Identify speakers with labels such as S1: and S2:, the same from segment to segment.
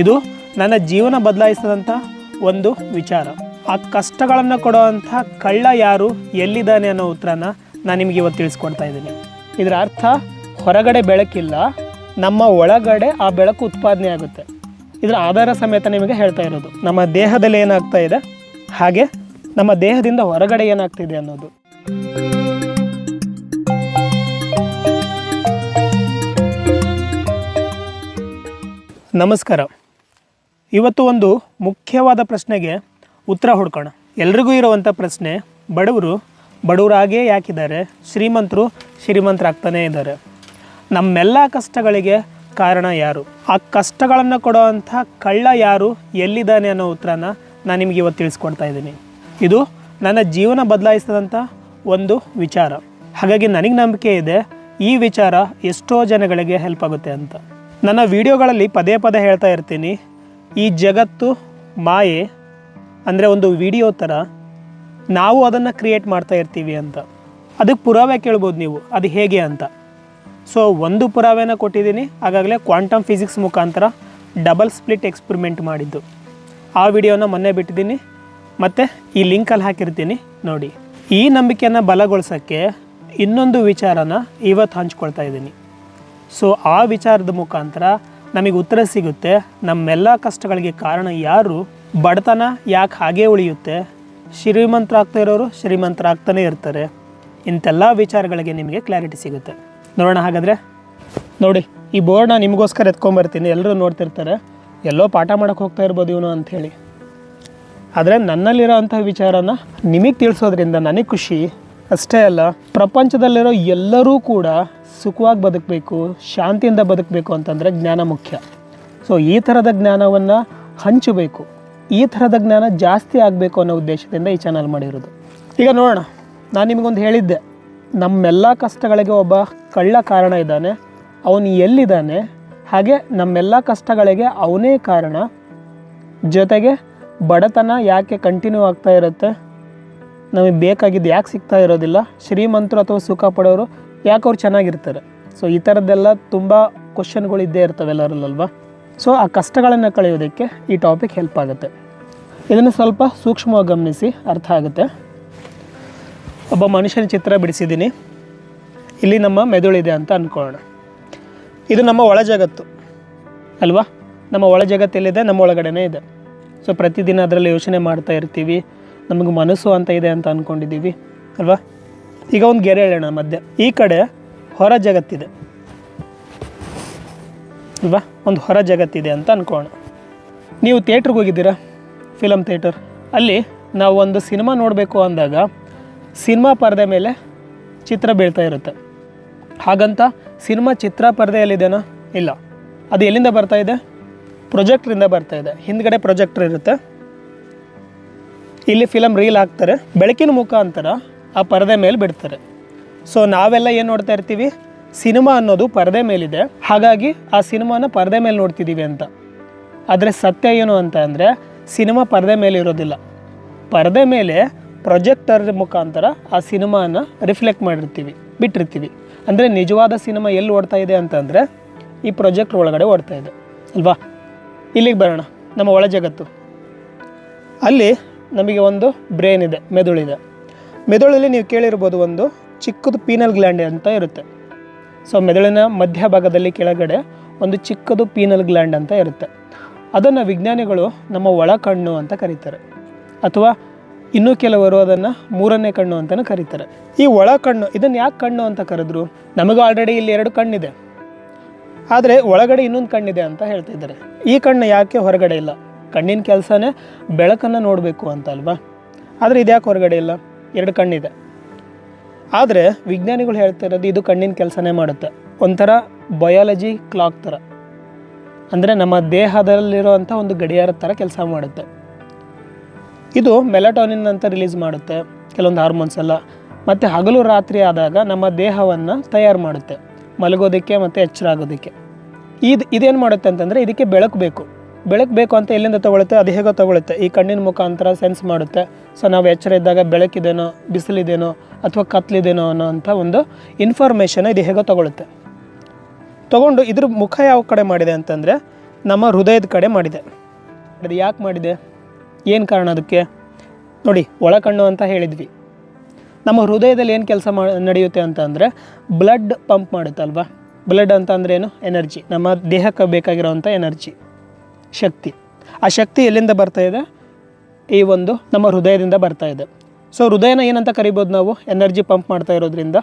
S1: ಇದು ನನ್ನ ಜೀವನ ಬದಲಾಯಿಸಿದಂಥ ಒಂದು ವಿಚಾರ. ಆ ಕಷ್ಟಗಳನ್ನು ಕೊಡುವಂಥ ಕಳ್ಳ ಯಾರು ಎಲ್ಲಿದ್ದಾನೆ ಅನ್ನೋ ಉತ್ತರನ ನಾನು ನಿಮಗೆ ಇವತ್ತು ತಿಳಿಸ್ಕೊಡ್ತಾ ಇದ್ದೀನಿ. ಇದರ ಅರ್ಥ ಹೊರಗಡೆ ಬೆಳಕಿಲ್ಲ, ನಮ್ಮ ಒಳಗಡೆ ಆ ಬೆಳಕು ಉತ್ಪಾದನೆ ಆಗುತ್ತೆ. ಇದರ ಆಧಾರ ಸಮೇತ ನಿಮಗೆ ಹೇಳ್ತಾ ಇರೋದು, ನಮ್ಮ ದೇಹದಲ್ಲಿ ಏನಾಗ್ತಾ ಇದೆ? ಹಾಗೆ ನಮ್ಮ ದೇಹದಿಂದ ಹೊರಗಡೆ ಏನಾಗ್ತಿದೆ ಅನ್ನೋದು. ನಮಸ್ಕಾರ. ಇವತ್ತು ಒಂದು ಮುಖ್ಯವಾದ ಪ್ರಶ್ನೆಗೆ ಉತ್ತರ ಹುಡ್ಕೋಣ. ಎಲ್ರಿಗೂ ಇರುವಂಥ ಪ್ರಶ್ನೆ, ಬಡವರು ಬಡವರಾಗೇ ಯಾಕಿದ್ದಾರೆ? ಶ್ರೀಮಂತರು ಶ್ರೀಮಂತರಾಗ್ತಾನೇ ಇದ್ದಾರೆ. ನಮ್ಮೆಲ್ಲ ಕಷ್ಟಗಳಿಗೆ ಕಾರಣ ಯಾರು? ಆ ಕಷ್ಟಗಳನ್ನು ಕೊಡುವಂಥ ಕಳ್ಳ ಯಾರು? ಎಲ್ಲಿದ್ದಾನೆ ಅನ್ನೋ ಉತ್ತರನ ನಾನು ನಿಮಗೆ ಇವತ್ತು ತಿಳಿಸ್ಕೊಡ್ತಾ ಇದ್ದೀನಿ. ಇದು ನನ್ನ ಜೀವನ ಬದಲಾಯಿಸಿದಂಥ ಒಂದು ವಿಚಾರ. ಹಾಗಾಗಿ ನನಗೆ ನಂಬಿಕೆ ಇದೆ, ಈ ವಿಚಾರ ಎಷ್ಟೋ ಜನಗಳಿಗೆ ಹೆಲ್ಪ್ ಆಗುತ್ತೆ ಅಂತ. ನನ್ನ ವಿಡಿಯೋಗಳಲ್ಲಿ ಪದೇ ಪದೇ ಹೇಳ್ತಾ ಇರ್ತೀನಿ ಈ ಜಗತ್ತು ಮಾಯೆ ಅಂದರೆ ಒಂದು ವಿಡಿಯೋ ಥರ ನಾವು ಅದನ್ನು ಕ್ರಿಯೇಟ್ ಮಾಡ್ತಾ ಇರ್ತೀವಿ ಅಂತ. ಅದಕ್ಕೆ ಪುರಾವೆ ಕೇಳ್ಬೋದು ನೀವು, ಅದು ಹೇಗೆ ಅಂತ. ಸೊ ಒಂದು ಪುರಾವೆನ ಕೊಟ್ಟಿದ್ದೀನಿ, ಆಗಾಗಲೇ ಕ್ವಾಂಟಮ್ ಫಿಸಿಕ್ಸ್ ಮುಖಾಂತರ ಡಬಲ್ ಸ್ಪ್ಲಿಟ್ ಎಕ್ಸ್ಪರಿಮೆಂಟ್ ಮಾಡಿದ್ದು. ಆ ವಿಡಿಯೋನ ಮೊನ್ನೆ ಬಿಟ್ಟಿದ್ದೀನಿ, ಮತ್ತು ಈ ಲಿಂಕಲ್ಲಿ ಹಾಕಿರ್ತೀನಿ, ನೋಡಿ. ಈ ನಂಬಿಕೆಯನ್ನು ಬಲಗೊಳಿಸೋಕ್ಕೆ ಇನ್ನೊಂದು ವಿಚಾರನ ಇವತ್ತು ಹಂಚ್ಕೊಳ್ತಾ ಇದ್ದೀನಿ. ಸೊ ಆ ವಿಚಾರದ ಮುಖಾಂತರ ನಮಗೆ ಉತ್ತರ ಸಿಗುತ್ತೆ, ನಮ್ಮೆಲ್ಲ ಕಷ್ಟಗಳಿಗೆ ಕಾರಣ ಯಾರು? ಬಡತನ ಯಾಕೆ ಹಾಗೇ ಉಳಿಯುತ್ತೆ? ಶ್ರೀಮಂತರಾಗ್ತಾ ಇರೋರು ಶ್ರೀಮಂತರಾಗ್ತಾನೆ ಇರ್ತಾರೆ. ಇಂಥೆಲ್ಲ ವಿಚಾರಗಳಿಗೆ ನಿಮಗೆ ಕ್ಲಾರಿಟಿ ಸಿಗುತ್ತೆ. ನೋಡೋಣ ಹಾಗಾದರೆ. ನೋಡಿ, ಈ ಬೋರ್ಡ್ನ ನಿಮಗೋಸ್ಕರ ಎತ್ಕೊಂಬರ್ತೀನಿ. ಎಲ್ಲರೂ ನೋಡ್ತಿರ್ತಾರೆ. ಎಲ್ಲೋ ಪಾಠ ಮಾಡೋಕ್ಕೆ ಹೋಗ್ತಾ ಇರ್ಬೋದು ಇವನು ಅಂಥೇಳಿ ಆದರೆ ನನ್ನಲ್ಲಿರೋ ಅಂಥ ವಿಚಾರನ ನಿಮಗೆ ತಿಳಿಸೋದ್ರಿಂದ ನನಗೆ ಖುಷಿ. ಅಷ್ಟೇ ಅಲ್ಲ, ಪ್ರಪಂಚದಲ್ಲಿರೋ ಎಲ್ಲರೂ ಕೂಡ ಸುಖವಾಗಿ ಬದುಕಬೇಕು, ಶಾಂತಿಯಿಂದ ಬದುಕಬೇಕು ಅಂತಂದರೆ ಜ್ಞಾನ ಮುಖ್ಯ. ಸೊ ಈ ಥರದ ಜ್ಞಾನವನ್ನು ಹಂಚಬೇಕು. ಈ ಥರದ ಜ್ಞಾನ ಜಾಸ್ತಿ ಆಗಬೇಕು ಅನ್ನೋ ಉದ್ದೇಶದಿಂದ ಈ ಚಾನಲ್ ಮಾಡಿರೋದು. ಈಗ ನೋಡೋಣ, ನಾನು ನಿಮಗೊಂದು ಹೇಳಿದ್ದೆ. ನಮ್ಮೆಲ್ಲ ಕಷ್ಟಗಳಿಗೆ ಒಬ್ಬ ಕಳ್ಳ ಕಾರಣ ಇದ್ದಾನೆ, ಅವನು ಎಲ್ಲಿದ್ದಾನೆ, ಹಾಗೆ ನಮ್ಮೆಲ್ಲ ಕಷ್ಟಗಳಿಗೆ ಅವನೇ ಕಾರಣ. ಜೊತೆಗೆ ಬಡತನ ಯಾಕೆ ಕಂಟಿನ್ಯೂ ಆಗ್ತಾ ಇರುತ್ತೆ? ನಮಗೆ ಬೇಕಾಗಿದ್ದು ಯಾಕೆ ಸಿಗ್ತಾ ಇರೋದಿಲ್ಲ? ಶ್ರೀಮಂತರು ಅಥವಾ ಸುಖ ಪಡೋರು ಯಾಕೆ ಅವ್ರು ಚೆನ್ನಾಗಿರ್ತಾರೆ? ಸೊ ಈ ಥರದ್ದೆಲ್ಲ ತುಂಬ ಕ್ವಶನ್ಗಳು ಇದ್ದೇ ಇರ್ತವೆ ಎಲ್ಲರಲ್ಲಲ್ವಾ? ಸೊ ಆ ಕಷ್ಟಗಳನ್ನು ಕಳೆಯೋದಕ್ಕೆ ಈ ಟಾಪಿಕ್ ಹೆಲ್ಪ್ ಆಗುತ್ತೆ. ಇದನ್ನು ಸ್ವಲ್ಪ ಸೂಕ್ಷ್ಮವಾಗಿ ಗಮನಿಸಿ ಅರ್ಥ ಆಗುತ್ತೆ. ಒಬ್ಬ ಮನುಷ್ಯನ ಚಿತ್ರ ಬಿಡಿಸಿದ್ದೀನಿ. ಇಲ್ಲಿ ನಮ್ಮ ಮೆದುಳಿದೆ ಅಂತ ಅಂದ್ಕೊಳ್ಳೋಣ. ಇದು ನಮ್ಮ ಒಳ ಜಗತ್ತು. ಅಲ್ವಾ? ನಮ್ಮ ಒಳ ಜಗತ್ತಲ್ಲಿದೆ ನಮ್ಮ ಒಳಗಡೆನೇ ಇದೆ. ಸೊ ಪ್ರತಿದಿನ ಅದರಲ್ಲಿ ಯೋಚನೆ ಮಾಡ್ತಾ ಇರ್ತೀವಿ. ನಮಗೆ ಮನಸ್ಸು ಅಂತ ಇದೆ ಅಂತ ಅಂದ್ಕೊಂಡಿದ್ದೀವಿ ಅಲ್ವಾ? ಈಗ ಒಂದು ಗೆರೆ ಹೇಳೋಣ ಮಧ್ಯೆ. ಈ ಕಡೆ ಹೊರ ಜಗತ್ತಿದೆ, ಅಲ್ವಾ? ಒಂದು ಹೊರ ಜಗತ್ತಿದೆ ಅಂತ ಅಂದ್ಕೋಣ ನೀವು ಥಿಯೇಟ್ರಿಗೆ ಹೋಗಿದ್ದೀರಾ? Film theatre. ಅಲ್ಲಿ ನಾವು ಒಂದು ಸಿನಿಮಾ ನೋಡಬೇಕು ಅಂದಾಗ ಸಿನಿಮಾ ಪರದೆ ಮೇಲೆ ಚಿತ್ರ ಬೀಳ್ತಾ ಇರುತ್ತೆ. ಹಾಗಂತ ಸಿನಿಮಾ ಚಿತ್ರ ಪರದೆಯಲ್ಲಿದೆನಾ? ಇಲ್ಲ. ಅದು ಎಲ್ಲಿಂದ ಬರ್ತಾ ಇದೆ? ಪ್ರೊಜೆಕ್ಟ್ರಿಂದ ಬರ್ತಾ ಇದೆ. ಹಿಂದ್ಗಡೆ ಪ್ರೊಜೆಕ್ಟ್ರ್ ಇರುತ್ತೆ. ಇಲ್ಲಿ ಫಿಲಮ್ ರೀಲ್ ಹಾಕ್ತಾರೆ, ಬೆಳಕಿನ ಮುಖಾಂತರ ಆ ಪರದೆ ಮೇಲೆ ಬಿಡ್ತಾರೆ. ಸೊ ನಾವೆಲ್ಲ ಏನು ನೋಡ್ತಾ ಇರ್ತೀವಿ? ಸಿನಿಮಾ ಅನ್ನೋದು ಪರದೆ ಮೇಲಿದೆ. ಹಾಗಾಗಿ ಆ ಸಿನಿಮಾನ ಪರದೆ ಮೇಲೆ ನೋಡ್ತಿದ್ದೀವಿ ಅಂತ. ಆದರೆ ಸತ್ಯ ಏನು ಅಂತ ಅಂದರೆ, ಸಿನಿಮಾ ಪರದೆ ಮೇಲೆ ಇರೋದಿಲ್ಲ. ಪರದೆ ಮೇಲೆ ಪ್ರೊಜೆಕ್ಟರ್ ಮುಖಾಂತರ ಆ ಸಿನಿಮಾನ ರಿಫ್ಲೆಕ್ಟ್ ಮಾಡಿರ್ತೀವಿ, ಬಿಟ್ಟಿರ್ತೀವಿ. ಅಂದರೆ ನಿಜವಾದ ಸಿನಿಮಾ ಎಲ್ಲಿ ಓಡ್ತಾ ಇದೆ ಅಂತಂದರೆ ಈ ಪ್ರೊಜೆಕ್ಟ್ ಒಳಗಡೆ ಓಡ್ತಾ ಇದೆ. ಅಲ್ವಾ? ಇಲ್ಲಿಗೆ ಬರೋಣ, ನಮ್ಮ ಒಳ ಜಗತ್ತು. ಅಲ್ಲಿ ನಮಗೆ ಒಂದು ಬ್ರೈನ್ ಇದೆ ಮೆದುಳಿದೆ ಮೆದುಳಲ್ಲಿ ನೀವು ಕೇಳಿರ್ಬೋದು ಒಂದು ಚಿಕ್ಕದು ಪೀನಲ್ ಗ್ಲ್ಯಾಂಡ್ ಅಂತ ಇರುತ್ತೆ. ಸೊ ಮೆದುಳಿನ ಮಧ್ಯಭಾಗದಲ್ಲಿ ಕೆಳಗಡೆ ಒಂದು ಚಿಕ್ಕದು ಪೀನಲ್ ಗ್ಲ್ಯಾಂಡ್ ಅಂತ ಇರುತ್ತೆ. ಅದನ್ನು ವಿಜ್ಞಾನಿಗಳು ನಮ್ಮ ಒಳ ಕಣ್ಣು ಅಂತ ಕರೀತಾರೆ. ಅಥವಾ ಇನ್ನೂ ಕೆಲವರು ಅದನ್ನು ಮೂರನೇ ಕಣ್ಣು ಅಂತಲೂ ಕರೀತಾರೆ. ಈ ಒಳ ಕಣ್ಣು, ಇದನ್ನು ಯಾಕೆ ಕಣ್ಣು ಅಂತ ಕರೆದ್ರು? ನಮಗೂ ಆಲ್ರೆಡಿ ಇಲ್ಲಿ ಎರಡು ಕಣ್ಣಿದೆ. ಆದರೆ ಒಳಗಡೆ ಇನ್ನೊಂದು ಕಣ್ಣಿದೆ ಅಂತ ಹೇಳ್ತಿದ್ದಾರೆ ಈ ಕಣ್ಣು ಯಾಕೆ ಹೊರಗಡೆ ಇಲ್ಲ? ಕಣ್ಣಿನ ಕೆಲಸನೇ ಬೆಳಕನ್ನು ನೋಡಬೇಕು ಅಂತ ಅಲ್ವಾ ಆದರೆ ಇದ್ಯಾಕೆ ಹೊರಗಡೆ ಇಲ್ಲ? ಎರಡು ಕಣ್ಣಿದೆ. ಆದರೆ ವಿಜ್ಞಾನಿಗಳು ಹೇಳ್ತಾ ಇರೋದು ಇದು ಕಣ್ಣಿನ ಕೆಲಸನೇ ಮಾಡುತ್ತೆ. ಒಂಥರ ಬಯಾಲಜಿ ಕ್ಲಾಕ್ ಥರ. ಅಂದರೆ ನಮ್ಮ ದೇಹದಲ್ಲಿರುವಂಥ ಒಂದು ಗಡಿಯಾರದ ಥರ ಕೆಲಸ ಮಾಡುತ್ತೆ. ಇದು ಮೆಲಟೋನಿನ್ ಅಂತ ರಿಲೀಸ್ ಮಾಡುತ್ತೆ, ಕೆಲವೊಂದು ಹಾರ್ಮೋನ್ಸ್ ಎಲ್ಲ. ಮತ್ತು ಹಗಲು ರಾತ್ರಿ ಆದಾಗ ನಮ್ಮ ದೇಹವನ್ನು ತಯಾರು ಮಾಡುತ್ತೆ, ಮಲಗೋದಕ್ಕೆ ಮತ್ತು ಎಚ್ಚರ ಆಗೋದಕ್ಕೆ ಇದು ಇದೇನು ಮಾಡುತ್ತೆ ಅಂತಂದರೆ ಇದಕ್ಕೆ ಬೆಳಕು ಬೇಕು. ಬೆಳಕು ಬೇಕು ಅಂತ ಎಲ್ಲಿಂದ ತಗೊಳುತ್ತೆ? ಅದು ಹೇಗೋ ತಗೊಳುತ್ತೆ. ಈ ಕಣ್ಣಿನ ಮುಖಾಂತರ ಸೆನ್ಸ್ ಮಾಡುತ್ತೆ. ಸೊ ನಾವು ಎಚ್ಚರ ಇದ್ದಾಗ ಬೆಳಕಿದೇನೋ, ಬಿಸಿಲಿದೇನೋ, ಅಥವಾ ಕತ್ಲಿದೇನೋ ಅನ್ನೋ ಅಂಥ ಒಂದು ಇನ್ಫಾರ್ಮೇಷನ್ ಇದು ಹೇಗೋ ತಗೊಳುತ್ತೆ. ತಗೊಂಡು ಇದ್ರ ಮುಖ ಯಾವ ಕಡೆ ಮಾಡಿದೆ ಅಂತಂದರೆ, ನಮ್ಮ ಹೃದಯದ ಕಡೆ ಮಾಡಿದೆ. ಅದು ಯಾಕೆ ಮಾಡಿದೆ? ಏನು ಕಾರಣ ಅದಕ್ಕೆ? ನೋಡಿ, ಒಳಕಣ್ಣು ಅಂತ ಹೇಳಿದ್ವಿ. ನಮ್ಮ ಹೃದಯದಲ್ಲಿ ಏನು ಕೆಲಸ ಮಾ, ನಡೆಯುತ್ತೆ ಅಂತ ಅಂದರೆ ಬ್ಲಡ್ ಪಂಪ್ ಮಾಡುತ್ತೆ ಅಲ್ವಾ ಬ್ಲಡ್ ಅಂತ ಅಂದ್ರೆ ಏನು? ಎನರ್ಜಿ ನಮ್ಮ ದೇಹಕ್ಕೆ ಬೇಕಾಗಿರೋವಂಥ ಎನರ್ಜಿ ಶಕ್ತಿ. ಆ ಶಕ್ತಿ ಎಲ್ಲಿಂದ ಬರ್ತಾ ಇದೆ? ಈ ಒಂದು ನಮ್ಮ ಹೃದಯದಿಂದ ಬರ್ತಾ ಇದೆ. ಸೊ ಹೃದಯನ ಏನಂತ ಕರಿಬೋದು ನಾವು? ಎನರ್ಜಿ ಪಂಪ್ ಮಾಡ್ತಾ ಇರೋದ್ರಿಂದ.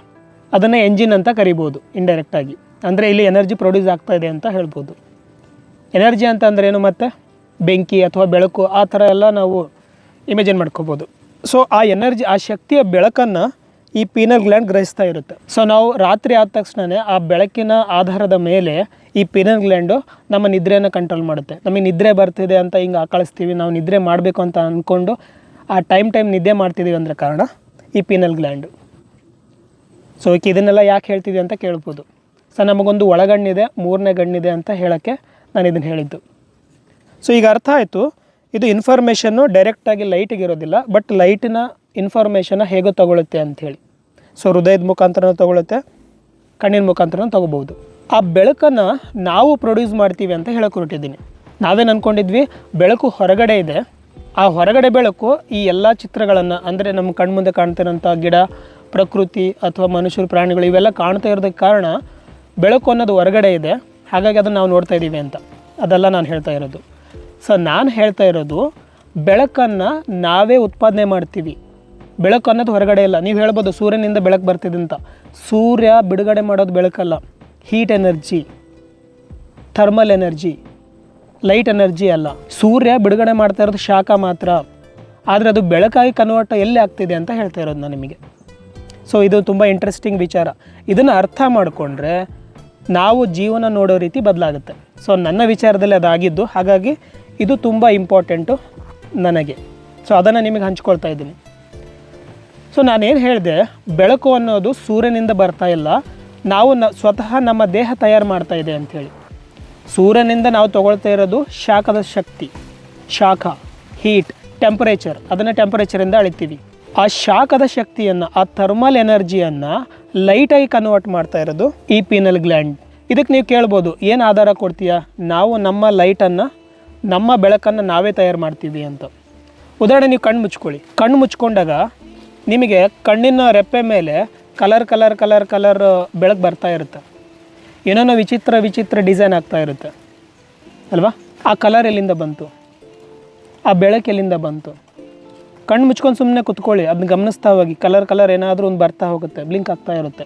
S1: ಅದನ್ನು ಎಂಜಿನ್ ಅಂತ ಕರಿಬೋದು ಇಂಡೈರೆಕ್ಟಾಗಿ ಅಂದರೆ ಇಲ್ಲಿ ಎನರ್ಜಿ ಪ್ರೊಡ್ಯೂಸ್ ಆಗ್ತಾ ಇದೆ ಅಂತ ಹೇಳ್ಬೋದು. ಎನರ್ಜಿ ಅಂತ ಅಂದರೆ ಏನು ಮತ್ತೆ? ಬೆಂಕಿ ಅಥವಾ ಬೆಳಕು, ಆ ಥರ ಎಲ್ಲ ನಾವು ಇಮೇಜಿನ್ ಮಾಡ್ಕೋಬೋದು. ಸೊ ಆ ಎನರ್ಜಿ ಆ ಶಕ್ತಿಯ ಬೆಳಕನ್ನು ಈ ಪೀನಲ್ ಗ್ಲ್ಯಾಂಡ್ ಗ್ರಹಿಸ್ತಾ ಇರುತ್ತೆ. ಸೊ ನಾವು ರಾತ್ರಿ ಆದ ತಕ್ಷಣವೇ ಆ ಬೆಳಕಿನ ಆಧಾರದ ಮೇಲೆ ಈ ಪಿನಲ್ ಗ್ಲ್ಯಾಂಡು ನಮ್ಮ ನಿದ್ರೆಯನ್ನು ಕಂಟ್ರೋಲ್ ಮಾಡುತ್ತೆ. ನಮಗೆ ನಿದ್ರೆ ಬರ್ತಿದೆ ಅಂತ ಹಿಂಗೆ ಆಕಳಿಸ್ತೀವಿ, ನಾವು ನಿದ್ರೆ ಮಾಡಬೇಕು ಅಂತ ಅಂದ್ಕೊಂಡು ಆ ಟೈಮ್ ಟೈಮ್ ನಿದ್ದೆ ಮಾಡ್ತಿದ್ದೀವಿ ಅಂದರೆ ಕಾರಣ ಈ ಪಿನಲ್ ಗ್ಲ್ಯಾಂಡು ಸೊ ಇದನ್ನೆಲ್ಲ ಯಾಕೆ ಹೇಳ್ತಿದ್ವಿ ಅಂತ ಕೇಳ್ಬೋದು. ಸೊ ನಮಗೊಂದು ಒಳಗಣ್ಣಿದೆ, ಮೂರನೇ ಗಣ್ಣಿದೆ ಅಂತ ಹೇಳೋಕ್ಕೆ ನಾನು ಇದನ್ನು ಹೇಳಿದ್ದು. ಸೊ ಈಗ ಅರ್ಥ ಆಯಿತು. ಇದು ಇನ್ಫಾರ್ಮೇಷನ್ನು ಡೈರೆಕ್ಟಾಗಿ ಲೈಟಿಗೆ ಇರೋದಿಲ್ಲ ಬಟ್ ಲೈಟಿನ ಇನ್ಫಾರ್ಮೇಷನ್ನ ಹೇಗೋ ತಗೊಳುತ್ತೆ ಅಂಥೇಳಿ ಸೊ ಹೃದಯದ ಮುಖಾಂತರನೂ ತಗೊಳುತ್ತೆ, ಕಣ್ಣಿನ ಮುಖಾಂತರನೂ ತಗೋಬೋದು ಆ ಬೆಳಕನ್ನು ನಾವು ಪ್ರೊಡ್ಯೂಸ್ ಮಾಡ್ತೀವಿ ಅಂತ ಹೇಳಕ್ಕೆ ಹೊರಟಿದ್ದೀನಿ. ನಾವೇನು ಅಂದ್ಕೊಂಡಿದ್ವಿ ಬೆಳಕು ಹೊರಗಡೆ ಇದೆ. ಆ ಹೊರಗಡೆ ಬೆಳಕು ಈ ಎಲ್ಲ ಚಿತ್ರಗಳನ್ನು, ಅಂದರೆ ನಮ್ಮ ಕಣ್ಮುಂದೆ ಕಾಣ್ತಿರೋಂಥ ಗಿಡ, ಪ್ರಕೃತಿ ಅಥವಾ ಮನುಷ್ಯರು, ಪ್ರಾಣಿಗಳು, ಇವೆಲ್ಲ ಕಾಣ್ತಾ ಇರೋದಕ್ಕೆ ಕಾರಣ ಬೆಳಕು ಅನ್ನೋದು ಹೊರಗಡೆ ಇದೆ. ಹಾಗಾಗಿ ಅದನ್ನು ನಾವು ನೋಡ್ತಾ ಇದ್ದೀವಿ ಅಂತ. ಅದೆಲ್ಲ ನಾನು ಹೇಳ್ತಾ ಇರೋದು. ಸೊ ನಾನು ಹೇಳ್ತಾ ಇರೋದು, ಬೆಳಕನ್ನು ನಾವೇ ಉತ್ಪಾದನೆ ಮಾಡ್ತೀವಿ. ಬೆಳಕು ಅನ್ನೋದು ಹೊರಗಡೆ ಇಲ್ಲ. ನೀವು ಹೇಳ್ಬೋದು ಸೂರ್ಯನಿಂದ ಬೆಳಕು ಬರ್ತಿದೆ ಅಂತ. ಸೂರ್ಯ ಬಿಡುಗಡೆ ಮಾಡೋದು ಬೆಳಕಲ್ಲ. Heat energy, thermal energy, light energy ಅಲ್ಲ. ಸೂರ್ಯ ಬಿಡುಗಡೆ ಮಾಡ್ತಾ ಇರೋದು ಶಾಖ ಮಾತ್ರ. ಆದರೆ ಅದು ಬೆಳಕಾಗಿ ಕನ್ವರ್ಟ್ ಎಲ್ಲಿ ಆಗ್ತಿದೆ ಅಂತ ಹೇಳ್ತಾ ಇರೋದು ನಾನು ನಿಮಗೆ. ಸೊ ಇದು ತುಂಬ ಇಂಟ್ರೆಸ್ಟಿಂಗ್ ವಿಚಾರ. ಇದನ್ನು ಅರ್ಥ ಮಾಡಿಕೊಂಡ್ರೆ ನಾವು ಜೀವನ ನೋಡೋ ರೀತಿ ಬದಲಾಗುತ್ತೆ. ಸೊ ನನ್ನ ವಿಚಾರದಲ್ಲಿ ಅದಾಗಿದ್ದು, ಹಾಗಾಗಿ ಇದು ತುಂಬ ಇಂಪಾರ್ಟೆಂಟು ನನಗೆ. ಸೊ ಅದನ್ನು ನಿಮಗೆ ಹಂಚ್ಕೊಳ್ತಾ ಇದ್ದೀನಿ. ಸೊ ನಾನೇನು ಹೇಳಿದೆ, ಬೆಳಕು ಅನ್ನೋದು ಸೂರ್ಯನಿಂದ ಬರ್ತಾ ಇಲ್ಲ. ನಾವು ನ ಸ್ವತಃ ನಮ್ಮ ದೇಹ ತಯಾರು ಮಾಡ್ತಾ ಇದೆ ಅಂಥೇಳಿ. ಸೂರ್ಯನಿಂದ ನಾವು ತಗೊಳ್ತಾ ಇರೋದು ಶಾಖದ ಶಕ್ತಿ. ಶಾಖ ಹೀಟ್ ಟೆಂಪರೇಚರ್ ಅದನ್ನು ಟೆಂಪರೇಚರಿಂದ ಅಳಿತೀವಿ. ಆ ಶಾಖದ ಶಕ್ತಿಯನ್ನು, ಆ ಥರ್ಮಲ್ ಎನರ್ಜಿಯನ್ನು ಲೈಟಾಗಿ ಕನ್ವರ್ಟ್ ಮಾಡ್ತಾ ಇರೋದು ಈ ಪೀನಲ್ ಗ್ಲ್ಯಾಂಡ್ ಇದಕ್ಕೆ ನೀವು ಕೇಳ್ಬೋದು, ಏನು ಆಧಾರ ಕೊಡ್ತೀಯಾ? ನಾವು ನಮ್ಮ ಲೈಟನ್ನು ನಮ್ಮ ಬೆಳಕನ್ನು ನಾವೇ ತಯಾರು ಮಾಡ್ತೀವಿ ಅಂತ. ಉದಾಹರಣೆ ನೀವು ಕಣ್ಣು ಮುಚ್ಕೊಳ್ಳಿ. ಕಣ್ಣು ಮುಚ್ಕೊಂಡಾಗ ನಿಮಗೆ ಕಣ್ಣಿನ ರೆಪ್ಪೆ ಮೇಲೆ ಕಲರ್ ಕಲರ್ ಕಲರ್ ಕಲರ್ ಬೆಳಕು ಬರ್ತಾ ಇರುತ್ತೆ. ಏನೇನೋ ವಿಚಿತ್ರ ವಿಚಿತ್ರ ಡಿಸೈನ್ ಆಗ್ತಾ ಇರುತ್ತೆ. ಅಲ್ವಾ? ಆ ಕಲರ್ ಎಲ್ಲಿಂದ ಬಂತು? ಆ ಬೆಳಕು ಎಲ್ಲಿಂದ ಬಂತು? ಕಣ್ಣು ಮುಚ್ಕೊಂಡು ಸುಮ್ಮನೆ ಕುತ್ಕೊಳ್ಳಿ. ಅದನ್ನ ಗಮನಿಸ್ತಾ ಹೋಗಿ. ಕಲರ್ ಕಲರ್ ಏನಾದರೂ ಒಂದು ಬರ್ತಾ ಹೋಗುತ್ತೆ. ಬ್ಲಿಂಕ್ ಆಗ್ತಾ ಇರುತ್ತೆ.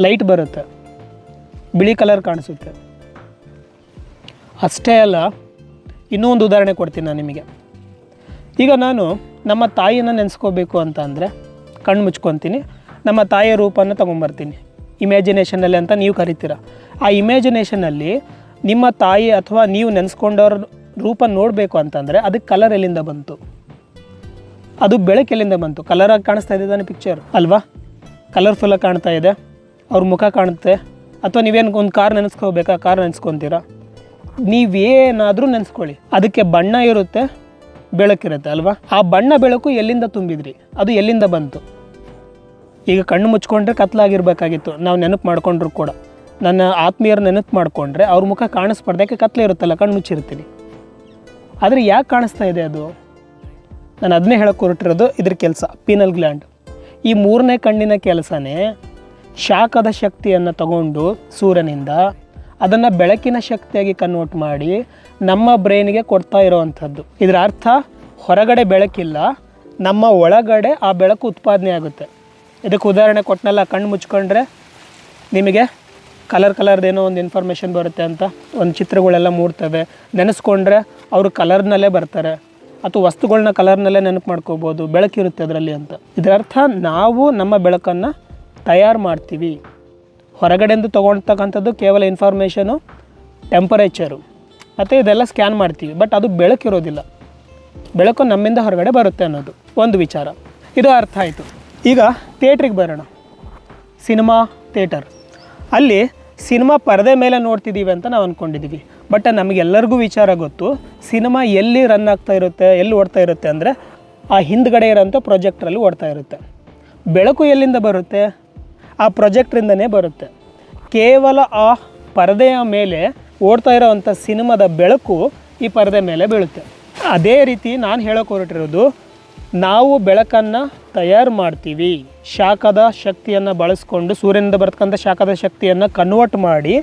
S1: ಲೈಟ್ ಬರುತ್ತೆ. ಬಿಳಿ ಕಲರ್ ಕಾಣಿಸುತ್ತೆ. ಅಷ್ಟೇ ಅಲ್ಲ, ಇನ್ನೂ ಒಂದು ಉದಾಹರಣೆ ಕೊಡ್ತೀನಿ ನಾನು ನಿಮಗೆ. ಈಗ ನಾನು ನಮ್ಮ ತಾಯಿಯನ್ನು ನೆನೆಸ್ಕೋಬೇಕು ಅಂತ ಅಂದರೆ ಕಣ್ಣು ಮುಚ್ಕೊತೀನಿ. ನಮ್ಮ ತಾಯಿಯ ರೂಪವನ್ನು ತೊಗೊಂಬರ್ತೀನಿ. ಇಮ್ಯಾಜಿನೇಷನಲ್ಲಿ ಅಂತ ನೀವು ಕರಿತೀರ. ಆ ಇಮ್ಯಾಜಿನೇಷನಲ್ಲಿ ನಿಮ್ಮ ತಾಯಿ ಅಥವಾ ನೀವು ನೆನೆಸ್ಕೊಂಡವ್ರ ರೂಪ ನೋಡಬೇಕು ಅಂತಂದರೆ ಅದಕ್ಕೆ ಕಲರ್ ಎಲ್ಲಿಂದ ಬಂತು? ಅದು ಬೆಳಕೆಲ್ಲಿಂದ ಬಂತು? ಕಲರಾಗಿ ಕಾಣಿಸ್ತಾ ಇದೆ ತಾನೆ ಪಿಕ್ಚರ್ ಅಲ್ವಾ? ಕಲರ್ಫುಲ್ಲಾಗಿ ಕಾಣ್ತಾ ಇದೆ. ಅವ್ರ ಮುಖ ಕಾಣುತ್ತೆ. ಅಥವಾ ನೀವೇನು ಒಂದು ಕಾರ್ ನೆನೆಸ್ಕೋಬೇಕಾ ಕಾರ್ ನೆನೆಸ್ಕೊತೀರಾ? ನೀವೇನಾದರೂ ನೆನೆಸ್ಕೊಳ್ಳಿ. ಅದಕ್ಕೆ ಬಣ್ಣ ಇರುತ್ತೆ ಬೆಳಕಿರುತ್ತೆ ಅಲ್ವಾ? ಆ ಬಣ್ಣ ಬೆಳಕು ಎಲ್ಲಿಂದ ತುಂಬಿದ್ರಿ? ಅದು ಎಲ್ಲಿಂದ ಬಂತು? ಈಗ ಕಣ್ಣು ಮುಚ್ಕೊಂಡ್ರೆ ಕತ್ಲಾಗಿರ್ಬೇಕಾಗಿತ್ತು. ನಾವು ನೆನಪು ಮಾಡ್ಕೊಂಡ್ರು ಕೂಡ. ನನ್ನ ಆತ್ಮೀಯರು ನೆನಪು ಮಾಡಿಕೊಂಡ್ರೆ ಅವ್ರ ಮುಖ ಕಾಣಿಸ್ಬಾರ್ದು ಯಾಕೆ ಕತ್ಲೆ ಇರುತ್ತಲ್ಲ, ಕಣ್ಣು ಮುಚ್ಚಿರ್ತೀನಿ. ಆದರೆ ಯಾಕೆ ಕಾಣಿಸ್ತಾ ಇದೆ ಅದು? ನಾನು ಅದನ್ನೇ ಹೇಳಕ್ಕೆ ಹೊರಟಿರೋದು ಇದ್ರ ಕೆಲಸ, ಪೀನಲ್ ಗ್ಲ್ಯಾಂಡ್. ಈ ಮೂರನೇ ಕಣ್ಣಿನ ಕೆಲಸನೇ ಶಾಖದ ಶಕ್ತಿಯನ್ನು ತಗೊಂಡು ಸೂರ್ಯನಿಂದ ಅದನ್ನು ಬೆಳಕಿನ ಶಕ್ತಿಯಾಗಿ ಕನ್ವರ್ಟ್ ಮಾಡಿ ನಮ್ಮ ಬ್ರೈನ್ಗೆ ಕೊಡ್ತಾ ಇರೋವಂಥದ್ದು. ಇದರ ಅರ್ಥ ಹೊರಗಡೆ ಬೆಳಕಿಲ್ಲ, ನಮ್ಮ ಒಳಗಡೆ ಆ ಬೆಳಕು ಉತ್ಪಾದನೆ ಆಗುತ್ತೆ. ಇದಕ್ಕೆ ಉದಾಹರಣೆ ಕೊಟ್ಟನಲ್ಲ ಕಣ್ಣು ಮುಚ್ಕೊಂಡ್ರೆ ನಿಮಗೆ ಕಲರ್ ಕಲರ್ದೇನೋ ಒಂದು ಇನ್ಫಾರ್ಮೇಷನ್ ಬರುತ್ತೆ ಅಂತ, ಒಂದು ಚಿತ್ರಗಳೆಲ್ಲ ಮೂಡ್ತವೆ. ನೆನೆಸ್ಕೊಂಡ್ರೆ ಅವರು ಕಲರ್ನಲ್ಲೇ ಬರ್ತಾರೆ. ಅಥವಾ ವಸ್ತುಗಳನ್ನ ಕಲರ್ನಲ್ಲೇ ನೆನಪು ಮಾಡ್ಕೋಬೋದು ಬೆಳಕಿರುತ್ತೆ ಅದರಲ್ಲಿ ಅಂತ. ಇದರರ್ಥ ನಾವು ನಮ್ಮ ಬೆಳಕನ್ನು ತಯಾರು ಮಾಡ್ತೀವಿ. ಹೊರಗಡೆಯಿಂದ ತೊಗೊಳ್ತಕ್ಕಂಥದ್ದು ಕೇವಲ ಇನ್ಫಾರ್ಮೇಷನು ಟೆಂಪರೇಚರು ಮತ್ತು ಇದೆಲ್ಲ ಸ್ಕ್ಯಾನ್ ಮಾಡ್ತೀವಿ ಬಟ್ ಅದು ಬೆಳಕಿರೋದಿಲ್ಲ. ಬೆಳಕು ನಮ್ಮಿಂದ ಹೊರಗಡೆ ಬರುತ್ತೆ ಅನ್ನೋದು, ಒಂದು ವಿಚಾರ. ಇದು ಅರ್ಥ ಆಯಿತು. ಈಗ ಥಿಯೇಟ್ರಿಗೆ ಬರೋಣ. Cinema theatre. ಅಲ್ಲಿ ಸಿನಿಮಾ ಪರದೆ ಮೇಲೆ ನೋಡ್ತಿದ್ದೀವಿ ಅಂತ ನಾವು ಅಂದ್ಕೊಂಡಿದ್ದೀವಿ ಬಟ್ ನಮಗೆಲ್ಲರಿಗೂ ವಿಚಾರ ಗೊತ್ತು, ಸಿನಿಮಾ ಎಲ್ಲಿ ರನ್ ಆಗ್ತಾ ಇರುತ್ತೆ, ಎಲ್ಲಿ ಓಡ್ತಾ ಇರುತ್ತೆ ಅಂದರೆ ಆ ಹಿಂದ್ಗಡೆ ಇರೋಂಥ ಪ್ರೊಜೆಕ್ಟ್ರಲ್ಲಿ ಓಡ್ತಾ ಇರುತ್ತೆ. ಬೆಳಕು ಎಲ್ಲಿಂದ ಬರುತ್ತೆ? ಆ ಪ್ರೊಜೆಕ್ಟ್ರಿಂದನೇ ಬರುತ್ತೆ. ಕೇವಲ ಆ ಪರದೆಯ ಮೇಲೆ ಓಡ್ತಾ ಇರೋವಂಥ ಸಿನಿಮಾದ ಬೆಳಕು ಈ ಪರದೆ ಮೇಲೆ ಬೀಳುತ್ತೆ. ಅದೇ ರೀತಿ ನಾನು ಹೇಳೋಕೆ ಹೊರಟಿರೋದು ನಾವು ಬೆಳಕನ್ನು ತಯಾರು ಮಾಡ್ತೀವಿ. ಶಾಖದ ಶಕ್ತಿಯನ್ನು ಬಳಸ್ಕೊಂಡು ಸೂರ್ಯನಿಂದ ಬರ್ತಕ್ಕಂಥ ಶಾಖದ ಶಕ್ತಿಯನ್ನು ಕನ್ವರ್ಟ್ ಮಾಡಿ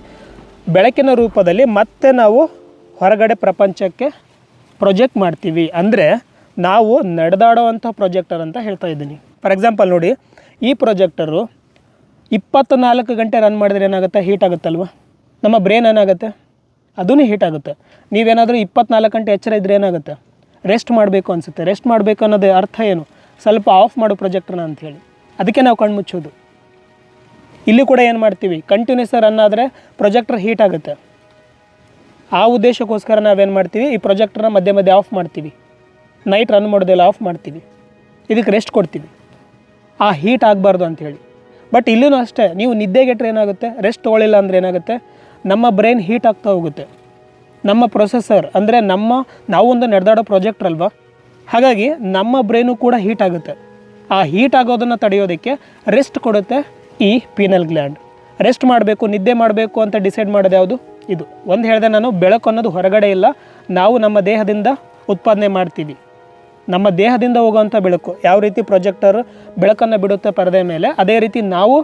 S1: ಬೆಳಕಿನ ರೂಪದಲ್ಲಿ ಮತ್ತೆ ನಾವು ಹೊರಗಡೆ ಪ್ರಪಂಚಕ್ಕೆ ಪ್ರೊಜೆಕ್ಟ್ ಮಾಡ್ತೀವಿ. ಅಂದರೆ ನಾವು ನಡೆದಾಡುವಂಥ ಪ್ರೊಜೆಕ್ಟರ್ ಅಂತ ಹೇಳ್ತಾ ಇದ್ದೀನಿ. ಫಾರ್ ಎಕ್ಸಾಂಪಲ್ ನೋಡಿ, ಈ ಪ್ರೊಜೆಕ್ಟರು ಇಪ್ಪತ್ನಾಲ್ಕು ಗಂಟೆ ರನ್ ಮಾಡಿದ್ರೆ ಏನಾಗುತ್ತೆ? ಹೀಟ್ ಆಗುತ್ತಲ್ವ? ನಮ್ಮ ಬ್ರೇನ್ ಏನಾಗುತ್ತೆ? ಅದೂ ಹೀಟ್ ಆಗುತ್ತೆ. ನೀವೇನಾದರೂ ಇಪ್ಪತ್ನಾಲ್ಕು ಗಂಟೆ ಎಚ್ಚರ ಇದ್ದರೆ ಏನಾಗುತ್ತೆ? ರೆಸ್ಟ್ ಮಾಡಬೇಕು ಅನಿಸುತ್ತೆ. ರೆಸ್ಟ್ ಮಾಡಬೇಕು ಅನ್ನೋದು ಅರ್ಥ ಏನು? ಸ್ವಲ್ಪ ಆಫ್ ಮಾಡು ಪ್ರೊಜೆಕ್ಟ್ರನ್ನ ಅಂಥೇಳಿ ಅದಕ್ಕೆ ನಾವು ಕಣ್ಣು ಮುಚ್ಚೋದು. ಇಲ್ಲಿ ಕೂಡ ಏನು ಮಾಡ್ತೀವಿ? ಕಂಟಿನ್ಯೂಸ್ ರನ್ ಆದರೆ ಪ್ರೊಜೆಕ್ಟರ್ ಹೀಟ್ ಆಗುತ್ತೆ. ಆ ಉದ್ದೇಶಕ್ಕೋಸ್ಕರ ನಾವೇನು ಮಾಡ್ತೀವಿ? ಈ ಪ್ರೊಜೆಕ್ಟ್ರನ್ನ ಮಧ್ಯೆ ಮಧ್ಯೆ ಆಫ್ ಮಾಡ್ತೀವಿ. ನೈಟ್ ರನ್ ಮಾಡೋದೆಲ್ಲ ಆಫ್ ಮಾಡ್ತೀವಿ. ಇದಕ್ಕೆ ರೆಸ್ಟ್ ಕೊಡ್ತೀವಿ. ಆ ಹೀಟ್ ಆಗಬಾರ್ದು ಅಂಥೇಳಿ ಬಟ್ ಇಲ್ಲೂ ಅಷ್ಟೇ, ನೀವು ನಿದ್ದೆಗೆಟ್ರೆ ಏನಾಗುತ್ತೆ? ರೆಸ್ಟ್ ತೊಗೊಳ್ಳಿಲ್ಲ ಅಂದರೆ ಏನಾಗುತ್ತೆ? ನಮ್ಮ ಬ್ರೈನ್ ಹೀಟ್ ಆಗ್ತಾ ಹೋಗುತ್ತೆ. ನಮ್ಮ ಪ್ರೊಸೆಸರ್ ಅಂದರೆ ನಮ್ಮ ನಾವೊಂದು ನಡೆದಾಡೋ ಪ್ರೊಜೆಕ್ಟರ್ ಅಲ್ವಾ? ಹಾಗಾಗಿ ನಮ್ಮ ಬ್ರೈನು ಕೂಡ ಹೀಟ್ ಆಗುತ್ತೆ. ಆ ಹೀಟ್ ಆಗೋದನ್ನು ತಡೆಯೋದಕ್ಕೆ ರೆಸ್ಟ್ ಕೊಡುತ್ತೆ ಈ ಪೀನಲ್ ಗ್ಲ್ಯಾಂಡ್ ರೆಸ್ಟ್ ಮಾಡಬೇಕು, ನಿದ್ದೆ ಮಾಡಬೇಕು ಅಂತ ಡಿಸೈಡ್ ಮಾಡೋದು ಯಾವುದು? ಇದು. ಒಂದು ಹೇಳಿದೆ ನಾನು, ಬೆಳಕು ಅನ್ನೋದು ಹೊರಗಡೆ ಇಲ್ಲ. ನಾವು ನಮ್ಮ ದೇಹದಿಂದ ಉತ್ಪಾದನೆ ಮಾಡ್ತೀವಿ. ನಮ್ಮ ದೇಹದಿಂದ ಹೋಗುವಂಥ ಬೆಳಕು. ಯಾವ ರೀತಿ ಪ್ರೊಜೆಕ್ಟರ್ ಬೆಳಕನ್ನು ಬಿಡುತ್ತೆ ಪರದೆ ಮೇಲೆ, ಅದೇ ರೀತಿ ನಾವು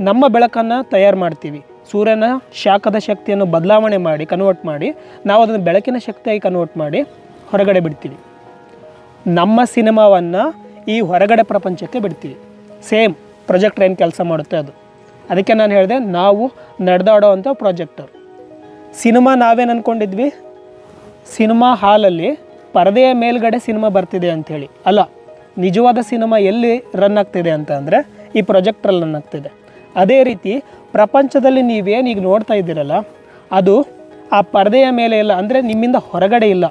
S1: ನಮ್ಮ ಬೆಳಕನ್ನು ತಯಾರು ಮಾಡ್ತೀವಿ. ಸೂರ್ಯನ ಶಾಖದ ಶಕ್ತಿಯನ್ನು ಬದಲಾವಣೆ ಮಾಡಿ ಕನ್ವರ್ಟ್ ಮಾಡಿ, ನಾವು ಅದನ್ನು ಬೆಳಕಿನ ಶಕ್ತಿಯಾಗಿ ಕನ್ವರ್ಟ್ ಮಾಡಿ ಹೊರಗಡೆ ಬಿಡ್ತೀವಿ. ನಮ್ಮ ಸಿನಿಮಾವನ್ನು ಈ ಹೊರಗಡೆ ಪ್ರಪಂಚಕ್ಕೆ ಬಿಡ್ತೀವಿ. ಸೇಮ್ ಪ್ರೊಜೆಕ್ಟರ್ ಏನು ಕೆಲಸ ಮಾಡುತ್ತೆ ಅದು. ಅದಕ್ಕೆ ನಾನು ಹೇಳಿದೆ, ನಾವು ನಡೆದಾಡೋವಂಥ ಪ್ರಾಜೆಕ್ಟರ್ ಸಿನಿಮಾ ನಾವೇನು ಅಂದ್ಕೊಂಡಿದ್ವಿ ಸಿನಿಮಾ ಹಾಲಲ್ಲಿ ಪರದೆಯ ಮೇಲ್ಗಡೆ ಸಿನಿಮಾ ಬರ್ತಿದೆ ಅಂಥೇಳಿ. ಅಲ್ಲ, ನಿಜವಾದ ಸಿನಿಮಾ ಎಲ್ಲಿ ರನ್ ಆಗ್ತಿದೆ ಅಂತ ಈ ಪ್ರೊಜೆಕ್ಟ್ರಲ್ಲಿ ರನ್ ಆಗ್ತಿದೆ. ಅದೇ ರೀತಿ ಪ್ರಪಂಚದಲ್ಲಿ ನೀವೇನು ಈಗ ನೋಡ್ತಾ ಇದ್ದೀರಲ್ಲ, ಅದು ಆ ಪರದೆಯ ಮೇಲೆ ಇಲ್ಲ ಅಂದರೆ ನಿಮ್ಮಿಂದ ಹೊರಗಡೆ ಇಲ್ಲ.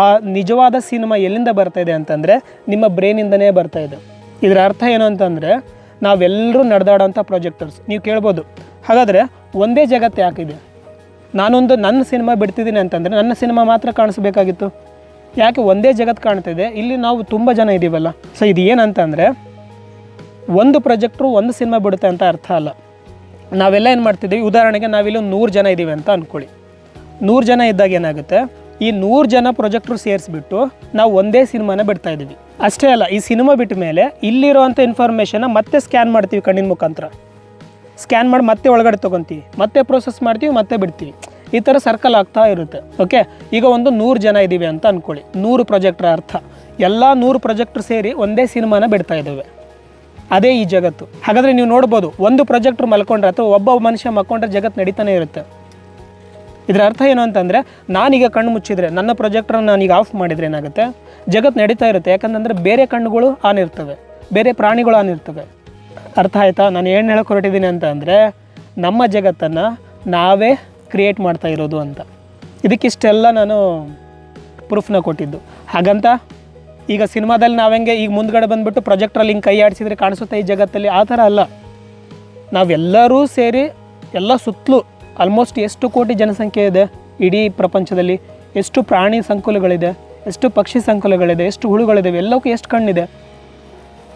S1: ಆ ನಿಜವಾದ ಸಿನಿಮಾ ಎಲ್ಲಿಂದ ಬರ್ತಾ ಇದೆ ಅಂತಂದರೆ ನಿಮ್ಮ ಬ್ರೈನಿಂದನೇ ಬರ್ತಾ ಇದೆ. ಇದರ ಅರ್ಥ ಏನು ಅಂತಂದರೆ, ನಾವೆಲ್ಲರೂ ನಡೆದಾಡೋಂಥ ಪ್ರೊಜೆಕ್ಟರ್ಸ್ ನೀವು ಕೇಳ್ಬೋದು. ಹಾಗಾದರೆ ಒಂದೇ ಜಗತ್ತು ಯಾಕಿದೆ? ನಾನೊಂದು ನನ್ನ ಸಿನಿಮಾ ಬಿಡ್ತಿದ್ದೀನಿ ಅಂತಂದರೆ ನನ್ನ ಸಿನಿಮಾ ಮಾತ್ರ ಕಾಣಿಸ್ಬೇಕಾಗಿತ್ತು. ಯಾಕೆ ಒಂದೇ ಜಗತ್ತು ಕಾಣ್ತಿದೆ? ಇಲ್ಲಿ ನಾವು ತುಂಬ ಜನ ಇದ್ದೀವಲ್ಲ ಸೊ ಇದು ಏನಂತಂದರೆ, ಒಂದು ಪ್ರೊಜೆಕ್ಟ್ರು ಒಂದು ಸಿನಿಮಾ ಬಿಡುತ್ತೆ ಅಂತ ಅರ್ಥ ಅಲ್ಲ. ನಾವೆಲ್ಲ ಏನು ಮಾಡ್ತಿದ್ದೀವಿ? ಉದಾಹರಣೆಗೆ ನಾವಿಲ್ಲಿ ಒಂದು ನೂರು ಜನ ಇದ್ದೀವಿ ಅಂತ ಅಂದ್ಕೊಳ್ಳಿ ನೂರು ಜನ ಇದ್ದಾಗ ಏನಾಗುತ್ತೆ? ಈ ನೂರು ಜನ ಪ್ರೊಜೆಕ್ಟ್ರು ಸೇರಿಸ್ಬಿಟ್ಟು ನಾವು ಒಂದೇ ಸಿನಿಮಾನ ಬಿಡ್ತಾ ಇದ್ದೀವಿ. ಅಷ್ಟೇ ಅಲ್ಲ, ಈ ಸಿನಿಮಾ ಬಿಟ್ಟ ಮೇಲೆ ಇಲ್ಲಿರುವಂಥ ಇನ್ಫಾರ್ಮೇಷನ್ನ ಮತ್ತೆ ಸ್ಕ್ಯಾನ್ ಮಾಡ್ತೀವಿ ಕಣ್ಣಿನ ಮುಖಾಂತರ. ಸ್ಕ್ಯಾನ್ ಮಾಡಿ ಮತ್ತೆ ಒಳಗಡೆ ತೊಗೊತೀವಿ. ಮತ್ತೆ ಪ್ರೋಸೆಸ್ ಮಾಡ್ತೀವಿ, ಮತ್ತೆ ಬಿಡ್ತೀವಿ. ಈ ಥರ ಸರ್ಕಲ್ ಆಗ್ತಾ ಇರುತ್ತೆ. ಓಕೆ ಈಗ ಒಂದು ನೂರು ಜನ ಇದ್ದೀವಿ ಅಂತ ಅಂದ್ಕೊಳ್ಳಿ ನೂರು ಪ್ರೊಜೆಕ್ಟ್ರ ಅರ್ಥ. ಎಲ್ಲ ನೂರು ಪ್ರೊಜೆಕ್ಟ್ರು ಸೇರಿ ಒಂದೇ ಸಿನಿಮಾನ ಬಿಡ್ತಾ ಇದ್ದಾವೆ. ಅದೇ ಈ ಜಗತ್ತು. ಹಾಗಾದರೆ ನೀವು ನೋಡ್ಬೋದು, ಒಂದು ಪ್ರೊಜೆಕ್ಟ್ರ್ ಮಲ್ಕೊಂಡ್ರೆ ಅಥವಾ ಒಬ್ಬ ಮನುಷ್ಯ ಮಲ್ಕೊಂಡ್ರೆ ಜಗತ್ತು ನಡೀತಾನೆ ಇರುತ್ತೆ. ಇದರ ಅರ್ಥ ಏನು ಅಂತಂದರೆ, ನಾನೀಗ ಕಣ್ಣು ಮುಚ್ಚಿದರೆ, ನನ್ನ ಪ್ರೊಜೆಕ್ಟ್ರನ್ನ ನಾನೀಗ ಆಫ್ ಮಾಡಿದರೆ ಏನಾಗುತ್ತೆ? ಜಗತ್ತು ನಡೀತಾ ಇರುತ್ತೆ. ಯಾಕಂತಂದರೆ ಬೇರೆ ಕಣ್ಣುಗಳು ಆನ್ ಇರ್ತವೆ. ಬೇರೆ ಪ್ರಾಣಿಗಳು ಆನ್ ಇರ್ತವೆ. ಅರ್ಥ ಆಯಿತಾ? ನಾನು ಏನು ಹೇಳಕ್ಕೆ ಹೊರಟಿದ್ದೀನಿ ಅಂತ ಅಂದರೆ ನಮ್ಮ ಜಗತ್ತನ್ನು ನಾವೇ ಕ್ರಿಯೇಟ್ ಮಾಡ್ತಾ ಇರೋದು ಅಂತ. ಇದಕ್ಕಿಷ್ಟೆಲ್ಲ ನಾನು ಪ್ರೂಫ್ನ ಕೊಟ್ಟಿದ್ದು. ಹಾಗಂತ? ಈಗ ಸಿನಿಮಾದಲ್ಲಿ ನಾವು ಹೆಂಗೆ ಈಗ ಮುಂದ್ಗಡೆ ಬಂದುಬಿಟ್ಟು ಪ್ರೊಜೆಕ್ಟ್ರಲ್ಲಿ ಹಿಂಗೆ ಕೈ ಆಡಿಸಿದ್ರೆ ಕಾಣಿಸುತ್ತೆ ಈ ಜಗತ್ತಲ್ಲಿ? ಆ ಥರ ಅಲ್ಲ. ನಾವೆಲ್ಲರೂ ಸೇರಿ ಎಲ್ಲ ಸುತ್ತಲೂ ಆಲ್ಮೋಸ್ಟ್ ಎಷ್ಟು ಕೋಟಿ ಜನಸಂಖ್ಯೆ ಇದೆ ಇಡೀ ಪ್ರಪಂಚದಲ್ಲಿ? ಎಷ್ಟು ಪ್ರಾಣಿ ಸಂಕುಲಗಳಿದೆ? ಎಷ್ಟು ಪಕ್ಷಿ ಸಂಕುಲಗಳಿದೆ? ಎಷ್ಟು ಹುಳುಗಳಿದೆ? ಎಲ್ಲಕ್ಕೂ ಎಷ್ಟು ಕಣ್ಣಿದೆ?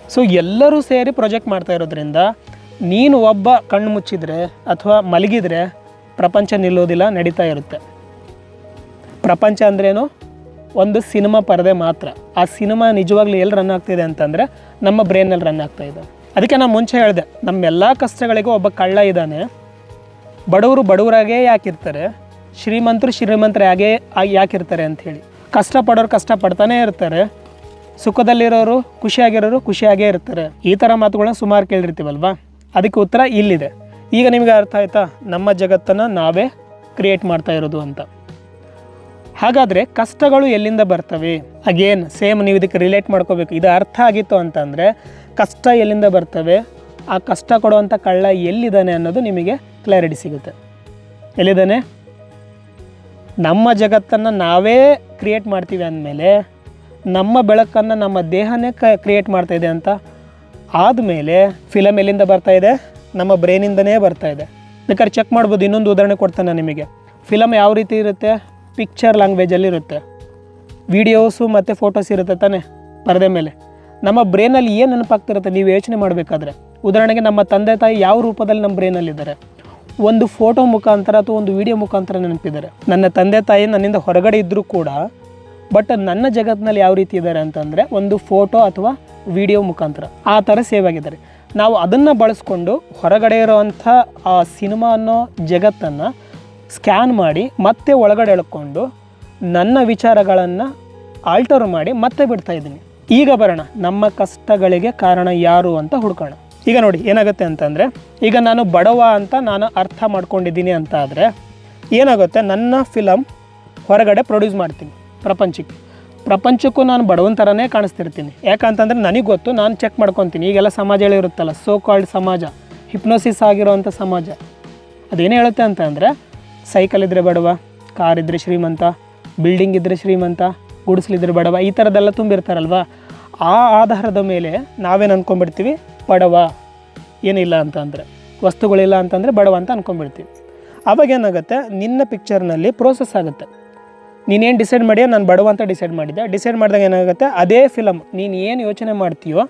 S1: ಸೊ ಎಲ್ಲರೂ ಸೇರಿ ಪ್ರೊಜೆಕ್ಟ್ ಮಾಡ್ತಾ ಇರೋದ್ರಿಂದ ನೀನು ಒಬ್ಬ ಕಣ್ಣು ಮುಚ್ಚಿದರೆ ಅಥವಾ ಮಲಗಿದರೆ ಪ್ರಪಂಚ ನಿಲ್ಲೋದಿಲ್ಲ, ನಡೀತಾ ಇರುತ್ತೆ. ಪ್ರಪಂಚ ಅಂದ್ರೇನು? ಒಂದು ಸಿನಿಮಾ ಪರದೆ ಮಾತ್ರ. ಆ ಸಿನಿಮಾ ನಿಜವಾಗ್ಲೂ ಎಲ್ಲಿ ರನ್ ಆಗ್ತಿದೆ ಅಂತಂದರೆ ನಮ್ಮ ಬ್ರೈನಲ್ಲಿ ರನ್ ಆಗ್ತಾ ಇದೆ. ಅದಕ್ಕೆ ನಾನು ಮುಂಚೆ ಹೇಳಿದೆ ನಮ್ಮೆಲ್ಲ ಕಷ್ಟಗಳಿಗೂ ಒಬ್ಬ ಕಳ್ಳ ಇದ್ದಾನೆ. ಬಡವರು ಬಡವರಾಗೇ ಯಾಕಿರ್ತಾರೆ? ಶ್ರೀಮಂತರು ಶ್ರೀಮಂತರಾಗೇ ಆಗಿ ಯಾಕಿರ್ತಾರೆ ಅಂಥೇಳಿ ಕಷ್ಟಪಡೋರು ಕಷ್ಟಪಡ್ತಾನೇ ಇರ್ತಾರೆ. ಸುಖದಲ್ಲಿರೋರು ಖುಷಿಯಾಗಿರೋರು ಖುಷಿಯಾಗೇ ಇರ್ತಾರೆ. ಈ ಥರ ಮಾತುಗಳನ್ನ ಸುಮಾರು ಕೇಳಿರ್ತೀವಲ್ವಾ? ಅದಕ್ಕೆ ಉತ್ತರ ಇಲ್ಲಿದೆ. ಈಗ ನಿಮಗೆ ಅರ್ಥ ಆಯ್ತಾ? ನಮ್ಮ ಜಗತ್ತನ್ನು ನಾವೇ ಕ್ರಿಯೇಟ್ ಮಾಡ್ತಾ ಇರೋದು ಅಂತ. ಹಾಗಾದರೆ ಕಷ್ಟಗಳು ಎಲ್ಲಿಂದ ಬರ್ತವೆ? ಅಗೇನ್ ಸೇಮ್ ನೀವು ಇದಕ್ಕೆ ರಿಲೇಟ್ ಮಾಡ್ಕೋಬೇಕು. ಇದು ಅರ್ಥ ಆಗಿತ್ತು ಅಂತಂದರೆ, ಕಷ್ಟ ಎಲ್ಲಿಂದ ಬರ್ತವೆ? ಆ ಕಷ್ಟ ಕೊಡುವಂಥ ಕಳ್ಳ ಎಲ್ಲಿದ್ದಾನೆ ಅನ್ನೋದು ನಿಮಗೆ ಕ್ಲಾರಿಟಿ ಸಿಗುತ್ತೆ. ಎಲ್ಲಿದ್ದಾನೆ? ನಮ್ಮ ಜಗತ್ತನ್ನು ನಾವೇ ಕ್ರಿಯೇಟ್ ಮಾಡ್ತೀವಿ ಅಂದಮೇಲೆ, ನಮ್ಮ ಬೆಳಕನ್ನು ನಮ್ಮ ದೇಹನೇ ಕ ಕ್ರಿಯೇಟ್ ಮಾಡ್ತಾಯಿದೆ ಅಂತ ಆದಮೇಲೆ ಫಿಲಮ್ ಎಲ್ಲಿಂದ ಬರ್ತಾ ಇದೆ? ನಮ್ಮ ಬ್ರೈನಿಂದನೇ ಬರ್ತಾಯಿದೆ ಬೇಕಾದ್ರೆ ಚೆಕ್ ಮಾಡ್ಬೋದು, ಇನ್ನೊಂದು ಉದಾಹರಣೆ ಕೊಡ್ತಾನೆ ನಿಮಗೆ. ಫಿಲಮ್ ಯಾವ ರೀತಿ ಇರುತ್ತೆ? ಪಿಕ್ಚರ್ ಲ್ಯಾಂಗ್ವೇಜಲ್ಲಿರುತ್ತೆ ವಿಡಿಯೋಸು ಮತ್ತು ಫೋಟೋಸ್ ಇರುತ್ತೆ ತಾನೇ, ಪರದೆ ಮೇಲೆ. ನಮ್ಮ ಬ್ರೈನಲ್ಲಿ ಏನು ನೆನಪಾಗ್ತಿರುತ್ತೆ ನೀವು ಯೋಚನೆ ಮಾಡಬೇಕಾದ್ರೆ? ಉದಾಹರಣೆಗೆ ನಮ್ಮ ತಂದೆ ತಾಯಿ ಯಾವ ರೂಪದಲ್ಲಿ ನಮ್ಮ ಬ್ರೈನಲ್ಲಿದ್ದಾರೆ ಒಂದು ಫೋಟೋ ಮುಖಾಂತರ ಅಥವಾ ಒಂದು ವಿಡಿಯೋ ಮುಖಾಂತರ ನೆನಪಿದ್ದಾರೆ. ನನ್ನ ತಂದೆ ತಾಯಿ ನನ್ನಿಂದ ಹೊರಗಡೆ ಇದ್ದರೂ ಕೂಡ ಬಟ್ ನನ್ನ ಜಗತ್ತಿನಲ್ಲಿ ಯಾವ ರೀತಿ ಇದ್ದಾರೆ ಅಂತಂದರೆ, ಒಂದು ಫೋಟೋ ಅಥವಾ ವಿಡಿಯೋ ಮುಖಾಂತರ. ಆ ಥರ ಸೇವ್ ಆಗಿದ್ದಾರೆ. ನಾವು ಅದನ್ನು ಬಳಸ್ಕೊಂಡು ಹೊರಗಡೆ ಇರೋವಂಥ ಆ ಸಿನಿಮಾ ಅನ್ನೋ ಜಗತ್ತನ್ನು ಸ್ಕ್ಯಾನ್ ಮಾಡಿ ಮತ್ತೆ ಒಳಗಡೆ ಎಳ್ಕೊಂಡು ನನ್ನ ವಿಚಾರಗಳನ್ನು ಆಲ್ಟರ್ ಮಾಡಿ ಮತ್ತೆ ಬಿಡ್ತಾ ಇದ್ದೀನಿ. ಈಗ ಬರೋಣ, ನಮ್ಮ ಕಷ್ಟಗಳಿಗೆ ಕಾರಣ ಯಾರು ಅಂತ ಹುಡ್ಕೋಣ. ಈಗ ನೋಡಿ, ಏನಾಗುತ್ತೆ ಅಂತಂದರೆ, ಈಗ ನಾನು ಬಡವ ಅಂತ ನಾನು ಅರ್ಥ ಮಾಡ್ಕೊಂಡಿದ್ದೀನಿ ಅಂತ ಆದರೆ ಏನಾಗುತ್ತೆ, ನನ್ನ ಫಿಲಮ್ ಹೊರಗಡೆ ಪ್ರೊಡ್ಯೂಸ್ ಮಾಡ್ತೀನಿ, ಪ್ರಪಂಚಕ್ಕೆ. ಪ್ರಪಂಚಕ್ಕೂ ನಾನು ಬಡವನ ಥರನೇ ಕಾಣಿಸ್ತಿರ್ತೀನಿ. ಯಾಕಂತಂದರೆ ನನಗೆ ಗೊತ್ತು, ನಾನು ಚೆಕ್ ಮಾಡ್ಕೊತೀನಿ. ಈಗೆಲ್ಲ ಸಮಾಜ ಹೇಳಿರುತ್ತಲ್ಲ ಸೋ ಕಾಲ್ಡ್ ಸಮಾಜ ಹಿಪ್ನೋಸಿಸ್ ಆಗಿರೋವಂಥ ಸಮಾಜ. ಅದೇನು ಹೇಳುತ್ತೆ ಅಂತ ಅಂದರೆ ಸೈಕಲ್ ಇದ್ದರೆ ಬಡವ, ಕಾರ್ ಇದ್ದರೆ ಶ್ರೀಮಂತ ಬಿಲ್ಡಿಂಗ್ ಇದ್ದರೆ ಶ್ರೀಮಂತ, ಗುಡಿಸ್ಲಿದ್ರೆ ಬಡವ, ಈ ಥರದ್ದೆಲ್ಲ ತುಂಬಿರ್ತಾರಲ್ವ? ಆ ಆಧಾರದ ಮೇಲೆ ನಾವೇನು ಅಂದ್ಕೊಂಡ್ಬಿಡ್ತೀವಿ ಬಡವ. ಏನಿಲ್ಲ ಅಂತ ಅಂದರೆ, ವಸ್ತುಗಳಿಲ್ಲ ಅಂತಂದರೆ ಬಡವ ಅಂತ ಅಂದ್ಕೊಂಡ್ಬಿಡ್ತೀವಿ ಅವಾಗ ಏನಾಗುತ್ತೆ? ನಿನ್ನ ಪಿಕ್ಚರ್ನಲ್ಲಿ ಪ್ರೋಸೆಸ್ ಆಗುತ್ತೆ. ನೀನೇನು ಡಿಸೈಡ್ ಮಾಡಿಯೋ? ನಾನು ಬಡವ ಅಂತ ಡಿಸೈಡ್ ಮಾಡಿದ್ದೆ ಡಿಸೈಡ್ ಮಾಡಿದಾಗ ಏನಾಗುತ್ತೆ? ಅದೇ ಫಿಲಮ್ ನೀನು ಏನು ಯೋಚನೆ ಮಾಡ್ತೀಯೋ,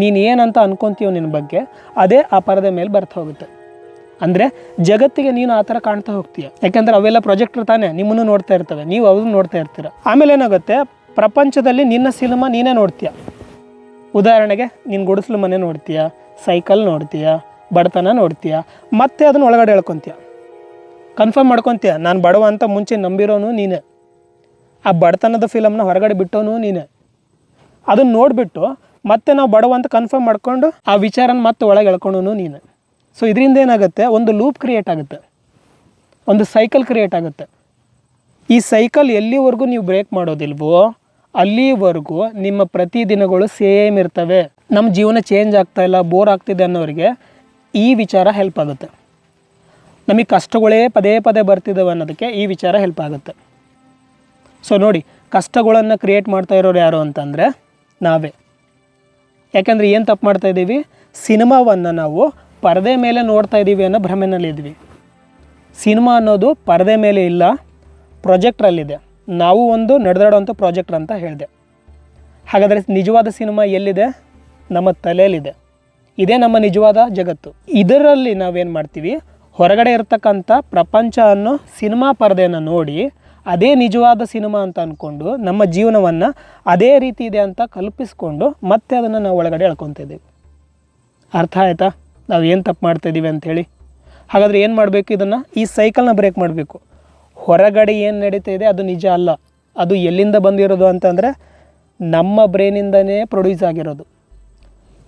S1: ನೀನು ಏನಂತ ಅಂದ್ಕೊತೀಯೋ ನಿನ್ನ ಬಗ್ಗೆ, ಅದೇ ಆ ಪರದೆ ಮೇಲೆ ಬರ್ತಾ ಹೋಗುತ್ತೆ. ಅಂದರೆ ಜಗತ್ತಿಗೆ ನೀನು ಆ ಥರ ಕಾಣ್ತಾ ಹೋಗ್ತೀಯ. ಯಾಕೆಂದ್ರೆ ಅವೆಲ್ಲ ಪ್ರೊಜೆಕ್ಟರ್ ತಾನೇ, ನಿಮ್ಮನ್ನು ನೋಡ್ತಾ ಇರ್ತವೆ, ನೀವು ಅವ್ರನ್ನ ನೋಡ್ತಾ ಇರ್ತೀರ. ಆಮೇಲೆ ಏನಾಗುತ್ತೆ, ಪ್ರಪಂಚದಲ್ಲಿ ನಿನ್ನ ಸಿನಿಮಾ ನೀನೇ ನೋಡ್ತೀಯ. ಉದಾಹರಣೆಗೆ, ನೀನು ಗುಡಿಸ್ಲು ಮನೆ ನೋಡ್ತೀಯ ಸೈಕಲ್ ನೋಡ್ತೀಯ, ಬಡತನ ನೋಡ್ತೀಯ, ಮತ್ತೆ ಅದನ್ನ ಒಳಗಡೆ ಹೇಳ್ಕೊತೀಯ ಕನ್ಫರ್ಮ್ ಮಾಡ್ಕೊತೀಯ, ನಾನು ಬಡವ ಅಂತ ಮುಂಚೆ ನಂಬಿರೋನು ನೀನೇ. ಆ ಬಡತನದ ಫಿಲಮ್ನ ಹೊರಗಡೆ ಬಿಟ್ಟೋನು ನೀನೇ. ಅದನ್ನ ನೋಡಿಬಿಟ್ಟು ಮತ್ತೆ ನಾವು ಬಡವ ಅಂತ ಕನ್ಫರ್ಮ್ ಮಾಡ್ಕೊಂಡು ಆ ವಿಚಾರನ ಮತ್ತೆ ಒಳಗೆ ಎಳ್ಕೊಂಡೂ ನೀನು. ಸೊ ಇದರಿಂದ ಏನಾಗುತ್ತೆ? ಒಂದು ಲೂಪ್ ಕ್ರಿಯೇಟ್ ಆಗುತ್ತೆ. ಒಂದು ಸೈಕಲ್ ಕ್ರಿಯೇಟ್ ಆಗುತ್ತೆ. ಈ ಸೈಕಲ್ ಎಲ್ಲಿವರೆಗೂ ನೀವು ಬ್ರೇಕ್ ಮಾಡೋದಿಲ್ವೋ, ಅಲ್ಲಿವರೆಗೂ ನಿಮ್ಮ ಪ್ರತಿದಿನಗಳು ಸೇಮ್ ಇರ್ತವೆ. ನಮ್ಮ ಜೀವನ ಚೇಂಜ್ ಆಗ್ತಾ ಇಲ್ಲ ಬೋರ್ ಆಗ್ತಿದೆ ಅನ್ನೋರಿಗೆ ಈ ವಿಚಾರ ಹೆಲ್ಪ್ ಆಗುತ್ತೆ. ನಮಗೆ ಕಷ್ಟಗಳೇ ಪದೇ ಪದೇ ಬರ್ತಿದ್ದಾವೆ ಅನ್ನೋದಕ್ಕೆ ಈ ವಿಚಾರ ಹೆಲ್ಪ್ ಆಗುತ್ತೆ. ಸೊ ನೋಡಿ, ಕಷ್ಟಗಳನ್ನು ಕ್ರಿಯೇಟ್ ಮಾಡ್ತಾ ಇರೋರು ಯಾರು ಅಂತಂದರೆ ನಾವೇ. ಯಾಕೆಂದರೆ ಏನು ತಪ್ಪು ಮಾಡ್ತಾ ಇದ್ದೀವಿ ಸಿನಿಮಾವನ್ನು ನಾವು ಪರದೆ ಮೇಲೆ ನೋಡ್ತಾ ಇದ್ದೀವಿ ಅನ್ನೋ ಭ್ರಮೆನಲ್ಲಿದ್ವಿ ಸಿನಿಮಾ ಅನ್ನೋದು ಪರದೆ ಮೇಲೆ ಇಲ್ಲ ಪ್ರೊಜೆಕ್ಟ್ರಲ್ಲಿದೆ ನಾವು ಒಂದು ನಡೆದಾಡುವಂಥ ಪ್ರಾಜೆಕ್ಟ್ರ್ ಅಂತ ಹೇಳಿದೆ. ಹಾಗಾದರೆ ನಿಜವಾದ ಸಿನಿಮಾ ಎಲ್ಲಿದೆ? ನಮ್ಮ ತಲೆಯಲ್ಲಿದೆ. ಇದೇ ನಮ್ಮ ನಿಜವಾದ ಜಗತ್ತು. ಇದರಲ್ಲಿ ನಾವೇನು ಮಾಡ್ತೀವಿ? ಹೊರಗಡೆ ಇರತಕ್ಕಂಥ ಪ್ರಪಂಚ ಅನ್ನೋ ಸಿನಿಮಾ ಪರದೆಯನ್ನು ನೋಡಿ, ಅದೇ ನಿಜವಾದ ಸಿನಿಮಾ ಅಂತ ಅಂದ್ಕೊಂಡು ನಮ್ಮ ಜೀವನವನ್ನು ಅದೇ ರೀತಿ ಇದೆ ಅಂತ ಕಲ್ಪಿಸ್ಕೊಂಡು ಮತ್ತೆ ಅದನ್ನು ನಾವು ಒಳಗಡೆ ಹೇಳ್ಕೊತಿದ್ದೀವಿ ಅರ್ಥ ಆಯ್ತಾ? ನಾವು ಏನು ತಪ್ಪು ಮಾಡ್ತಾ ಇದ್ದೀವಿ ಅಂಥೇಳಿ ಹಾಗಾದರೆ ಏನು ಮಾಡಬೇಕು ಇದನ್ನು? ಈ ಸೈಕಲ್ನ ಬ್ರೇಕ್ ಮಾಡಬೇಕು. ಹೊರಗಡೆ ಏನು ನಡೀತಾ ಇದೆ, ಅದು ನಿಜ ಅಲ್ಲ. ಅದು ಎಲ್ಲಿಂದ ಬಂದಿರೋದು ಅಂತಂದರೆ ನಮ್ಮ ಬ್ರೈನಿಂದನೇ ಪ್ರೊಡ್ಯೂಸ್ ಆಗಿರೋದು.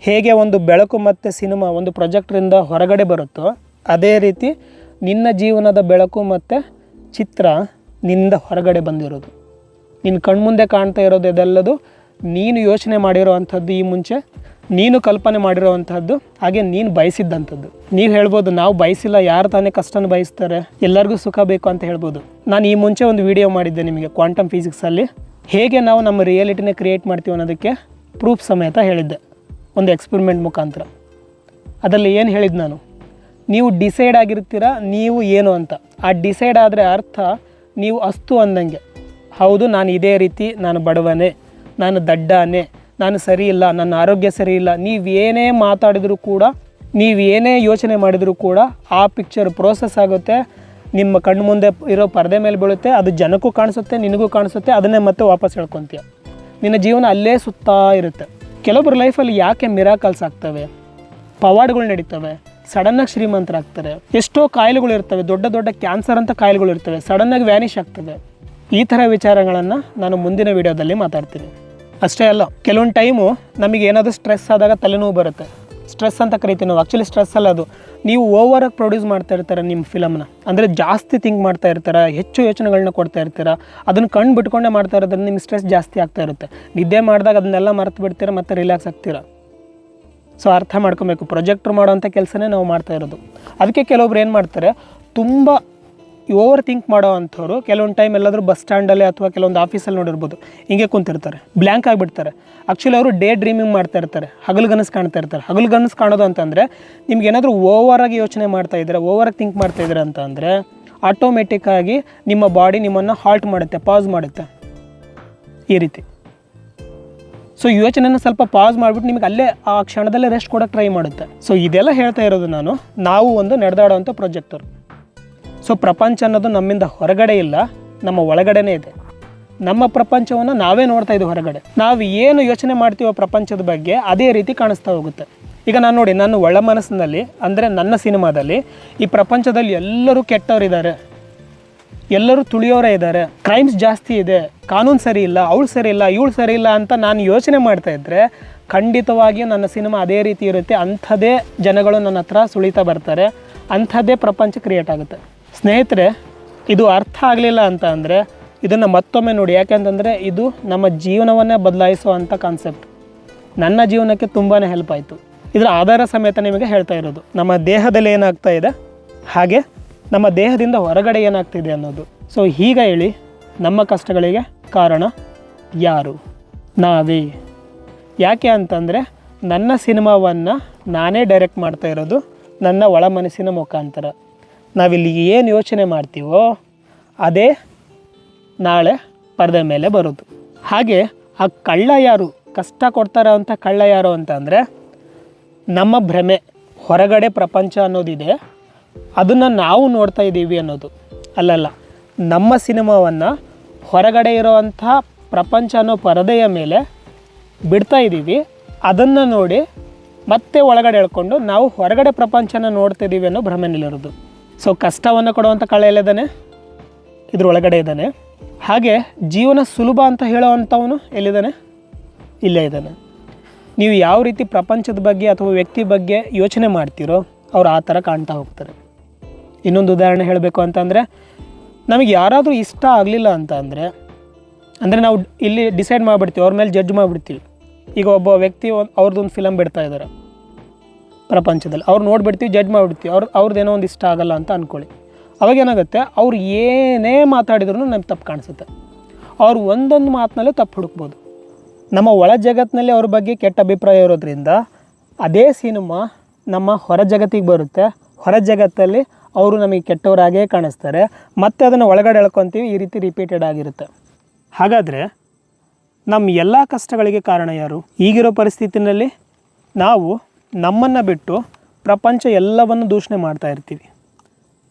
S1: ಹೇಗೆ ಒಂದು ಬೆಳಕು ಮತ್ತು ಸಿನಿಮಾ, ಒಂದು ಪ್ರೊಜೆಕ್ಟ್ರಿಂದ ಹೊರಗಡೆ ಬರುತ್ತೋ, ಅದೇ ರೀತಿ ನಿನ್ನ ಜೀವನದ ಬೆಳಕು ಮತ್ತು ಚಿತ್ರ ನಿನ್ನಿಂದ ಹೊರಗಡೆ ಬಂದಿರೋದು. ನಿನ್ನ ಕಣ್ಮುಂದೆ ಕಾಣ್ತಾ ಇರೋದು ಇದೆಲ್ಲದು ನೀನು ಯೋಚನೆ ಮಾಡಿರೋವಂಥದ್ದು ಈ ಮುಂಚೆ, ನೀನು ಕಲ್ಪನೆ ಮಾಡಿರೋವಂಥದ್ದು, ಹಾಗೆ ನೀನು ಬಯಸಿದ್ದಂಥದ್ದು. ನೀವು ಹೇಳ್ಬೋದು, ನಾವು ಬಯಸಿಲ್ಲ, ಯಾರು ತಾನೇ ಕಷ್ಟನ ಬಯಸ್ತಾರೆ, ಎಲ್ಲರಿಗೂ ಸುಖ ಬೇಕು ಅಂತ ಹೇಳ್ಬೋದು. ನಾನು ಈ ಮುಂಚೆ ಒಂದು ವಿಡಿಯೋ ಮಾಡಿದ್ದೆ ನಿಮಗೆ ಕ್ವಾಂಟಮ್ ಫಿಸಿಕ್ಸಲ್ಲಿ ಹೇಗೆ ನಾವು ನಮ್ಮ ರಿಯಾಲಿಟಿನೇ ಕ್ರಿಯೇಟ್ ಮಾಡ್ತೀವಿ ಅನ್ನೋದಕ್ಕೆ ಪ್ರೂಫ್ ಸಮೇತ ಹೇಳಿದ್ದೆ, ಒಂದು ಎಕ್ಸ್ಪೆರಿಮೆಂಟ್ ಮುಖಾಂತರ. ಅದರಲ್ಲಿ ಏನು ಹೇಳಿದ್ದು ನಾನು? ನೀವು ಡಿಸೈಡ್ ಆಗಿರ್ತೀರ, ನೀವು ಏನು ಅಂತ. ಆ ಡಿಸೈಡ್ ಆದರೆ ಅರ್ಥ, ನೀವು ಅಸ್ತು ಅಂದಂಗೆ. ಹೌದು, ನಾನು ಇದೇ ರೀತಿ, ನಾನು ಬಡವನೇ. ನಾನು ದಡ್ಡಾನೆ, ನಾನು ಸರಿ ಇಲ್ಲ ನನ್ನ ಆರೋಗ್ಯ ಸರಿ ಇಲ್ಲ ನೀವೇನೇ ಮಾತಾಡಿದರೂ ಕೂಡ ನೀವೇನೇ ಯೋಚನೆ ಮಾಡಿದರೂ ಕೂಡ ಆ ಪಿಕ್ಚರ್ ಪ್ರೋಸೆಸ್ ಆಗುತ್ತೆ. ನಿಮ್ಮ ಕಣ್ಣು ಮುಂದೆ ಇರೋ ಪರದೆ ಮೇಲೆ ಬೀಳುತ್ತೆ, ಅದು ಜನಕ್ಕೂ ಕಾಣಿಸುತ್ತೆ, ನಿನಗೂ ಕಾಣಿಸುತ್ತೆ, ಅದನ್ನೇ ಮತ್ತೆ ವಾಪಸ್ ಹೇಳ್ಕೊತೀಯ. ನಿನ್ನ ಜೀವನ ಅಲ್ಲೇ ಸುತ್ತಾ ಇರುತ್ತೆ. ಕೆಲವೊಬ್ಬರ ಲೈಫಲ್ಲಿ ಯಾಕೆ ಮಿರಾಕಲ್ಸ್ ಆಗ್ತವೆ? ಪವಾಡ್ಗಳು ನಡೀತವೆ ಸಡನ್ನಾಗಿ ಶ್ರೀಮಂತರಾಗ್ತಾರೆ. ಎಷ್ಟೋ ಕಾಯಿಲೆಗಳು ಇರ್ತವೆ, ದೊಡ್ಡ ದೊಡ್ಡ ಕ್ಯಾನ್ಸರ್ ಅಂತ ಕಾಯಿಲೆಗಳು ಇರ್ತವೆ ಸಡನ್ನಾಗಿ ವ್ಯಾನಿಷ್ ಆಗ್ತವೆ. ಈ ಥರ ವಿಚಾರಗಳನ್ನು ನಾನು ಮುಂದಿನ ವಿಡಿಯೋದಲ್ಲಿ ಮಾತಾಡ್ತೀನಿ. ಅಷ್ಟೇ ಅಲ್ಲ, ಕೆಲವೊಂದು ಟೈಮು ನಮಗೆ ಏನಾದರೂ ಸ್ಟ್ರೆಸ್ ಆದಾಗ ತಲೆನೋವು ಬರುತ್ತೆ. ಸ್ಟ್ರೆಸ್ ಅಂತ ಕರಿತೀವಿ ನಾವು. ಆ್ಯಕ್ಚುಲಿ ಸ್ಟ್ರೆಸ್ ಅಲ್ಲ ಅದು. ನೀವು ಓವರಾಗಿ ಪ್ರೊಡ್ಯೂಸ್ ಮಾಡ್ತಾ ಇರ್ತಾರೆ ನಿಮ್ಮ ಫಿಲಮ್ನ ಅಂದರೆ ಜಾಸ್ತಿ ಥಿಂಕ್ ಮಾಡ್ತಾ ಇರ್ತಾರೆ, ಹೆಚ್ಚು ಯೋಚನೆಗಳನ್ನ ಕೊಡ್ತಾ ಇರ್ತೀರ, ಅದನ್ನು ಕಣ್ಣು ಬಿಟ್ಕೊಂಡೇ ಮಾಡ್ತಾ ಇರೋದ್ರಿಂದ ನಿಮ್ಮ ಸ್ಟ್ರೆಸ್ ಜಾಸ್ತಿ ಆಗ್ತಾ ಇರುತ್ತೆ. ನಿದ್ದೆ ಮಾಡಿದಾಗ ಅದನ್ನೆಲ್ಲ ಮರೆತು ಬಿಡ್ತೀರ, ಮತ್ತು ರಿಲ್ಯಾಕ್ಸ್ ಆಗ್ತೀರ? ಸೊ ಅರ್ಥ ಮಾಡ್ಕೊಬೇಕು. ಪ್ರೊಜೆಕ್ಟ್ರ್ ಮಾಡೋವಂಥ ಕೆಲಸನೇ ನಾವು ಮಾಡ್ತಾ ಇರೋದು. ಅದಕ್ಕೆ ಕೆಲವೊಬ್ರು ಏನು ಮಾಡ್ತಾರೆ, ತುಂಬ ಓವರ್ ಥಿಂಕ್ ಮಾಡೋ ಅಂಥವ್ರು ಕೆಲವೊಂದು ಟೈಮ್ ಎಲ್ಲಾದರೂ ಬಸ್ ಸ್ಟ್ಯಾಂಡಲ್ಲಿ ಅಥವಾ ಕೆಲವೊಂದು ಆಫೀಸಲ್ಲಿ ನೋಡಿರ್ಬೋದು. ಹಿಂಗೆ ಕುಂತಿರ್ತಾರೆ. ಬ್ಲ್ಯಾಂಕ್ ಆಗಿಬಿಡ್ತಾರೆ. ಆ್ಯಕ್ಚುಲಿ ಅವರು ಡೇ ಡ್ರೀಮಿಂಗ್ ಮಾಡ್ತಾ ಇರ್ತಾರೆ. ಹಗಲುಗನಸು ಕಾಣ್ತಾ ಇರ್ತಾರೆ. ಹಗಲುಗನಸು ಕಾಣೋದು ಅಂತಂದರೆ ನಿಮ್ಗೆ ಏನಾದರೂ ಓವರಾಗಿ ಯೋಚನೆ ಮಾಡ್ತಾ ಇದ್ದೀರಾ ಓವರಾಗಿ ಥಿಂಕ್ ಮಾಡ್ತಾ ಇದ್ದೀರಾ ಅಂತ ಅಂದರೆ ಆಟೋಮೆಟಿಕ್ಕಾಗಿ ನಿಮ್ಮ ಬಾಡಿ ನಿಮ್ಮನ್ನು ಹಾಲ್ಟ್ ಮಾಡುತ್ತೆ ಪಾಸ್ ಮಾಡುತ್ತೆ. ಈ ರೀತಿ. ಸೊ ಯೋಚನೆನ ಸ್ವಲ್ಪ ಪಾಸ್ ಮಾಡಿಬಿಟ್ಟು ನಿಮಗೆ ಅಲ್ಲೇ ಆ ಕ್ಷಣದಲ್ಲೇ ರೆಸ್ಟ್ ಕೊಡೋಕ್ಕೆ ಟ್ರೈ ಮಾಡುತ್ತೆ. ಸೊ ಇದೆಲ್ಲ ಹೇಳ್ತಾ ಇರೋದು ನಾನು. ನಾವು ಒಂದು ನಡೆದಾಡುವಂಥ ಪ್ರೊಜೆಕ್ಟರ್ ಸೊ ಪ್ರಪಂಚ ಅನ್ನೋದು ನಮ್ಮಿಂದ ಹೊರಗಡೆ ಇಲ್ಲ, ನಮ್ಮ ಒಳಗಡೆನೇ ಇದೆ. ನಮ್ಮ ಪ್ರಪಂಚವನ್ನು ನಾವೇ ನೋಡ್ತಾ ಇದ್ದೀವಿ ಹೊರಗಡೆ. ನಾವು ಏನು ಯೋಚನೆ ಮಾಡ್ತೀವೋ ಪ್ರಪಂಚದ ಬಗ್ಗೆ ಅದೇ ರೀತಿ ಕಾಣಿಸ್ತಾ ಹೋಗುತ್ತೆ. ಈಗ ನಾನು ನೋಡಿ, ನನ್ನ ಒಳ ಮನಸ್ಸಿನಲ್ಲಿ, ಅಂದರೆ ನನ್ನ ಸಿನಿಮಾದಲ್ಲಿ, ಈ ಪ್ರಪಂಚದಲ್ಲಿ ಎಲ್ಲರೂ ಕೆಟ್ಟವರಿದ್ದಾರೆ. ಎಲ್ಲರೂ ತುಳಿಯೋರೇ ಇದ್ದಾರೆ. ಕ್ರೈಮ್ಸ್ ಜಾಸ್ತಿ ಇದೆ, ಕಾನೂನು ಸರಿ ಇಲ್ಲ, ಅವಳು ಸರಿ ಇಲ್ಲ, ಇವಳು ಸರಿ ಇಲ್ಲ ಅಂತ ನಾನು ಯೋಚನೆ ಮಾಡ್ತಾ ಇದ್ದರೆ ಖಂಡಿತವಾಗಿಯೂ ನನ್ನ ಸಿನಿಮಾ ಅದೇ ರೀತಿ ಇರುತ್ತೆ. ಅಂಥದ್ದೇ ಜನಗಳು ನನ್ನ ಹತ್ರ ಸುಳಿತಾ ಬರ್ತಾರೆ. ಅಂಥದ್ದೇ ಪ್ರಪಂಚ ಕ್ರಿಯೇಟ್ ಆಗುತ್ತೆ. ಸ್ನೇಹಿತರೆ, ಇದು ಅರ್ಥ ಆಗಲಿಲ್ಲ ಅಂತ ಅಂದರೆ ಇದನ್ನು ಮತ್ತೊಮ್ಮೆ ನೋಡಿ. ಯಾಕೆಂತಂದರೆ ಇದು ನಮ್ಮ ಜೀವನವನ್ನೇ ಬದಲಾಯಿಸುವಂಥ ಕಾನ್ಸೆಪ್ಟ್ ನನ್ನ ಜೀವನಕ್ಕೆ ತುಂಬಾ ಹೆಲ್ಪ್ ಆಯಿತು. ಇದರ ಆಧಾರ ಸಮೇತ ನಿಮಗೆ ಹೇಳ್ತಾ ಇರೋದು. ನಮ್ಮ ದೇಹದಲ್ಲಿ ಏನಾಗ್ತಾ ಇದೆ? ಹಾಗೆ ನಮ್ಮ ದೇಹದಿಂದ ಹೊರಗಡೆ ಏನಾಗ್ತಿದೆ ಅನ್ನೋದು. ಸೊ ಹೀಗೆ ಹೇಳಿ ನಮ್ಮ ಕಷ್ಟಗಳಿಗೆ ಕಾರಣ ಯಾರು? ನಾವೇ. ಯಾಕೆ ಅಂತಂದರೆ ನನ್ನ ಸಿನಿಮಾವನ್ನು ನಾನೇ ಡೈರೆಕ್ಟ್ ಮಾಡ್ತಾ ಇರೋದು ನನ್ನ ಒಳ ಮನಸ್ಸಿನ ಮುಖಾಂತರ. ನಾವಿಲ್ಲಿ ಏನು ಯೋಚನೆ ಮಾಡ್ತೀವೋ ಅದೇ ನಾಳೆ ಪರದೆ ಮೇಲೆ ಬರೋದು. ಹಾಗೆ ಆ ಕಳ್ಳ ಯಾರು, ಕಷ್ಟ ಕೊಡ್ತಾರೋ ಅಂತ ಕಳ್ಳ ಯಾರು ಅಂತ ಅಂದರೆ ನಮ್ಮ ಭ್ರಮೆ, ಹೊರಗಡೆ ಪ್ರಪಂಚ ಅನ್ನೋದಿದೆ. ಅದನ್ನು ನಾವು ನೋಡ್ತಾ ಇದ್ದೀವಿ ಅನ್ನೋದು. ಅಲ್ಲಲ್ಲ, ನಮ್ಮ ಸಿನಿಮಾವನ್ನು ಹೊರಗಡೆ ಇರೋವಂಥ ಪ್ರಪಂಚ ಅನ್ನೋ ಪರದೆಯ ಮೇಲೆ ಬಿಡ್ತಾ ಇದ್ದೀವಿ. ಅದನ್ನು ನೋಡಿ ಮತ್ತೆ ಒಳಗಡೆ ಹೇಳ್ಕೊಂಡು ನಾವು ಹೊರಗಡೆ ಪ್ರಪಂಚನ ನೋಡ್ತಿದ್ದೀವಿ ಅನ್ನೋ ಭ್ರಮೆನಲ್ಲಿರೋದು ಸೊ ಕಷ್ಟವನ್ನು ಕೊಡುವಂಥ ಕಳೆಯಲ್ಲಿದ್ದಾನೆ ಇದ್ರ ಒಳಗಡೆ ಇದ್ದಾನೆ. ಹಾಗೆ ಜೀವನ ಸುಲಭ ಅಂತ ಹೇಳೋವಂಥವನು ಎಲ್ಲಿದ್ದಾನೆ? ಇಲ್ಲೇ ಇದ್ದಾನೆ. ನೀವು ಯಾವ ರೀತಿ ಪ್ರಪಂಚದ ಬಗ್ಗೆ ಅಥವಾ ವ್ಯಕ್ತಿ ಬಗ್ಗೆ ಯೋಚನೆ ಮಾಡ್ತೀರೋ ಅವ್ರು ಆ ಥರ ಕಾಣ್ತಾ ಹೋಗ್ತಾರೆ. ಇನ್ನೊಂದು ಉದಾಹರಣೆ ಹೇಳಬೇಕು ಅಂತಂದರೆ, ನಮಗೆ ಯಾರಾದರೂ ಇಷ್ಟ ಆಗಲಿಲ್ಲ ಅಂತ ಅಂದರೆ ಅಂದರೆ ನಾವು ಇಲ್ಲಿ ಡಿಸೈಡ್ ಮಾಡಿಬಿಡ್ತೀವಿ, ಅವ್ರ ಮೇಲೆ ಜಡ್ಜ್ ಮಾಡಿಬಿಡ್ತೀವಿ. ಈಗ ಒಬ್ಬ ವ್ಯಕ್ತಿ ಅವ್ರದ್ದೊಂದು ಫಿಲಮ್ ಬಿಡ್ತಾ ಇದ್ದಾರೆ. ಪ್ರಪಂಚದಲ್ಲಿ. ಅವ್ರು ನೋಡ್ಬಿಡ್ತೀವಿ ಜಡ್ಜ್ ಮಾಡಿಬಿಡ್ತೀವಿ. ಅವ್ರು ಅವ್ರದ್ದೇನೋ ಒಂದು ಇಷ್ಟ ಆಗಲ್ಲ ಅಂತ ಅಂದ್ಕೊಳ್ಳಿ ಅವಾಗ ಏನಾಗುತ್ತೆ, ಅವ್ರು ಏನೇ ಮಾತಾಡಿದ್ರು ನಮ್ಗೆ ತಪ್ಪು ಕಾಣಿಸುತ್ತೆ. ಅವ್ರು ಒಂದೊಂದು ಮಾತಿನಲ್ಲೂ ತಪ್ಪು ಹುಡುಕ್ಬೋದು. ನಮ್ಮ ಒಳ ಜಗತ್ತಿನಲ್ಲಿ ಅವ್ರ ಬಗ್ಗೆ ಕೆಟ್ಟ ಅಭಿಪ್ರಾಯ ಇರೋದ್ರಿಂದ ಅದೇ ಸಿನಿಮಾ ನಮ್ಮ ಹೊರ ಜಗತ್ತಿಗೆ ಬರುತ್ತೆ. ಹೊರ ಜಗತ್ತಲ್ಲಿ ಅವರು ನಮಗೆ ಕೆಟ್ಟವರಾಗೇ ಕಾಣಿಸ್ತಾರೆ. ಮತ್ತೆ ಅದನ್ನು ಒಳಗಡೆ ಎಳ್ಕೊತೀವಿ, ಈ ರೀತಿ ರಿಪೀಟೆಡ್ ಆಗಿರುತ್ತೆ. ಹಾಗಾದರೆ ನಮ್ಮ ಎಲ್ಲ ಕಷ್ಟಗಳಿಗೆ ಕಾರಣ ಯಾರು? ಈಗಿರೋ ಪರಿಸ್ಥಿತಿನಲ್ಲಿ ನಾವು ನಮ್ಮನ್ನು ಬಿಟ್ಟು ಪ್ರಪಂಚ ಎಲ್ಲವನ್ನು ದೂಷಣೆ ಮಾಡ್ತಾ ಇರ್ತೀವಿ.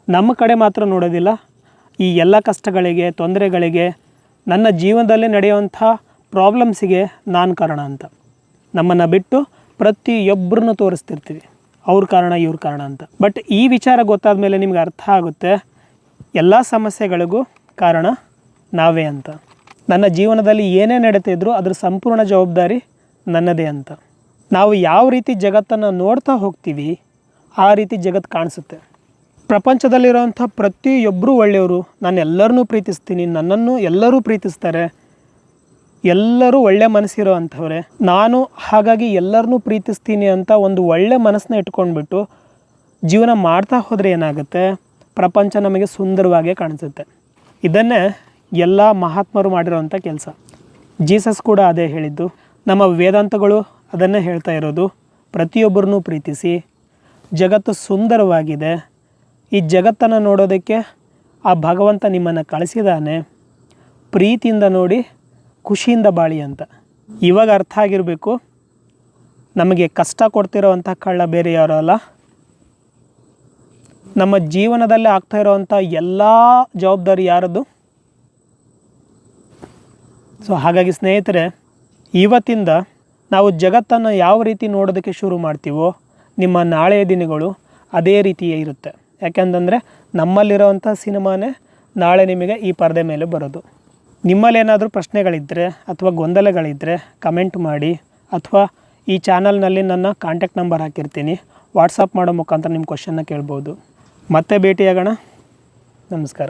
S1: ನಮ್ಮ ಕಡೆ ಮಾತ್ರ ನೋಡೋದಿಲ್ಲ. ಈ ಎಲ್ಲ ಕಷ್ಟಗಳಿಗೆ, ತೊಂದರೆಗಳಿಗೆ ನನ್ನ ಜೀವನದಲ್ಲಿ ನಡೆಯುವಂಥ ಪ್ರಾಬ್ಲಮ್ಸಿಗೆ ನಾನು ಕಾರಣ ಅಂತ. ನಮ್ಮನ್ನು ಬಿಟ್ಟು ಪ್ರತಿಯೊಬ್ಬರನ್ನು ತೋರಿಸ್ತಿರ್ತೀವಿ. ಅವ್ರ ಕಾರಣ, ಇವ್ರ ಕಾರಣ ಅಂತ. ಬಟ್ ಈ ವಿಚಾರ ಗೊತ್ತಾದ ಮೇಲೆ ನಿಮ್ಗೆ ಅರ್ಥ ಆಗುತ್ತೆ. ಎಲ್ಲ ಸಮಸ್ಯೆಗಳಿಗೂ ಕಾರಣ ನಾವೇ ಅಂತ. ನನ್ನ ಜೀವನದಲ್ಲಿ ಏನೇ ನಡೀತಿದ್ರು ಅದರ ಸಂಪೂರ್ಣ ಜವಾಬ್ದಾರಿ ನನ್ನದೇ ಅಂತ. ನಾವು ಯಾವ ರೀತಿ ಜಗತ್ತನ್ನು ನೋಡ್ತಾ ಹೋಗ್ತೀವಿ, ಆ ರೀತಿ ಜಗತ್ತು ಕಾಣಿಸುತ್ತೆ. ಪ್ರಪಂಚದಲ್ಲಿರೋವಂಥ ಪ್ರತಿಯೊಬ್ಬರೂ ಒಳ್ಳೆಯವರು ನಾನು ಎಲ್ಲರನ್ನೂ ಪ್ರೀತಿಸ್ತೀನಿ, ನನ್ನನ್ನು ಎಲ್ಲರೂ ಪ್ರೀತಿಸ್ತಾರೆ, ಎಲ್ಲರೂ ಒಳ್ಳೆ ಮನಸ್ಸಿರೋ ಅಂಥವ್ರೆ, ನಾನು ಹಾಗಾಗಿ ಎಲ್ಲರನ್ನೂ ಪ್ರೀತಿಸ್ತೀನಿ ಅಂತ ಒಂದು ಒಳ್ಳೆ ಮನಸ್ಸನ್ನ ಇಟ್ಕೊಂಡ್ಬಿಟ್ಟು ಜೀವನ ಮಾಡ್ತಾ ಹೋದರೆ ಏನಾಗುತ್ತೆ? ಪ್ರಪಂಚ ನಮಗೆ ಸುಂದರವಾಗೇ ಕಾಣಿಸುತ್ತೆ. ಇದನ್ನೇ ಎಲ್ಲ ಮಹಾತ್ಮರು ಮಾಡಿರೋವಂಥ ಕೆಲಸ. ಜೀಸಸ್ ಕೂಡ ಅದೇ ಹೇಳಿದ್ದು, ನಮ್ಮ ವೇದಾಂತಗಳು ಅದನ್ನೇ ಹೇಳ್ತಾ ಇರೋದು, ಪ್ರತಿಯೊಬ್ಬರನ್ನೂ ಪ್ರೀತಿಸಿ. ಜಗತ್ತು ಸುಂದರವಾಗಿದೆ. ಈ ಜಗತ್ತನ್ನು ನೋಡೋದಕ್ಕೆ ಆ ಭಗವಂತ ನಿಮ್ಮನ್ನು ಕಳಿಸಿದಾನೆ. ಪ್ರೀತಿಯಿಂದ ನೋಡಿ, ಖುಷಿಯಿಂದ ಬಾಳಿ ಅಂತ. ಇವಾಗ ಅರ್ಥ ಆಗಿರಬೇಕು, ನಮಗೆ ಕಷ್ಟ ಕೊಡ್ತಿರೋವಂಥ ಕಳ್ಳ ಬೇರೆ ಯಾರು ಅಲ್ಲ? ನಮ್ಮ ಜೀವನದಲ್ಲಿ ಆಗ್ತಾ ಇರೋವಂಥ ಎಲ್ಲ ಜವಾಬ್ದಾರಿ ಯಾರದು ಸೊ ಹಾಗಾಗಿ ಸ್ನೇಹಿತರೆ, ಇವತ್ತಿಂದ ನಾವು ಜಗತ್ತನ್ನು ಯಾವ ರೀತಿ ನೋಡೋದಕ್ಕೆ ಶುರು ಮಾಡ್ತೀವೋ ನಿಮ್ಮ ನಾಳೆಯ ದಿನಗಳು ಅದೇ ರೀತಿಯೇ ಇರುತ್ತೆ. ಯಾಕೆಂತಂದರೆ ನಮ್ಮಲ್ಲಿರೋವಂಥ ಸಿನಿಮಾನೇ ನಾಳೆ ನಿಮಗೆ ಈ ಪರದೆ ಮೇಲೆ ಬರೋದು. ನಿಮ್ಮಲ್ಲೇನಾದರೂ ಪ್ರಶ್ನೆಗಳಿದ್ದರೆ ಅಥವಾ ಗೊಂದಲಗಳಿದ್ದರೆ ಕಮೆಂಟ್ ಮಾಡಿ ಅಥವಾ ಈ ಚಾನಲ್ನಲ್ಲಿ ನನ್ನ ಕಾಂಟ್ಯಾಕ್ಟ್ ನಂಬರ್ ಹಾಕಿರ್ತೀನಿ. ವಾಟ್ಸಪ್ ಮಾಡೋ ಮುಖಾಂತರ ನಿಮ್ಮ ಕ್ವಶನ್ನ ಕೇಳ್ಬೋದು. ಮತ್ತೆ ಭೇಟಿಯಾಗೋಣ. ನಮಸ್ಕಾರ.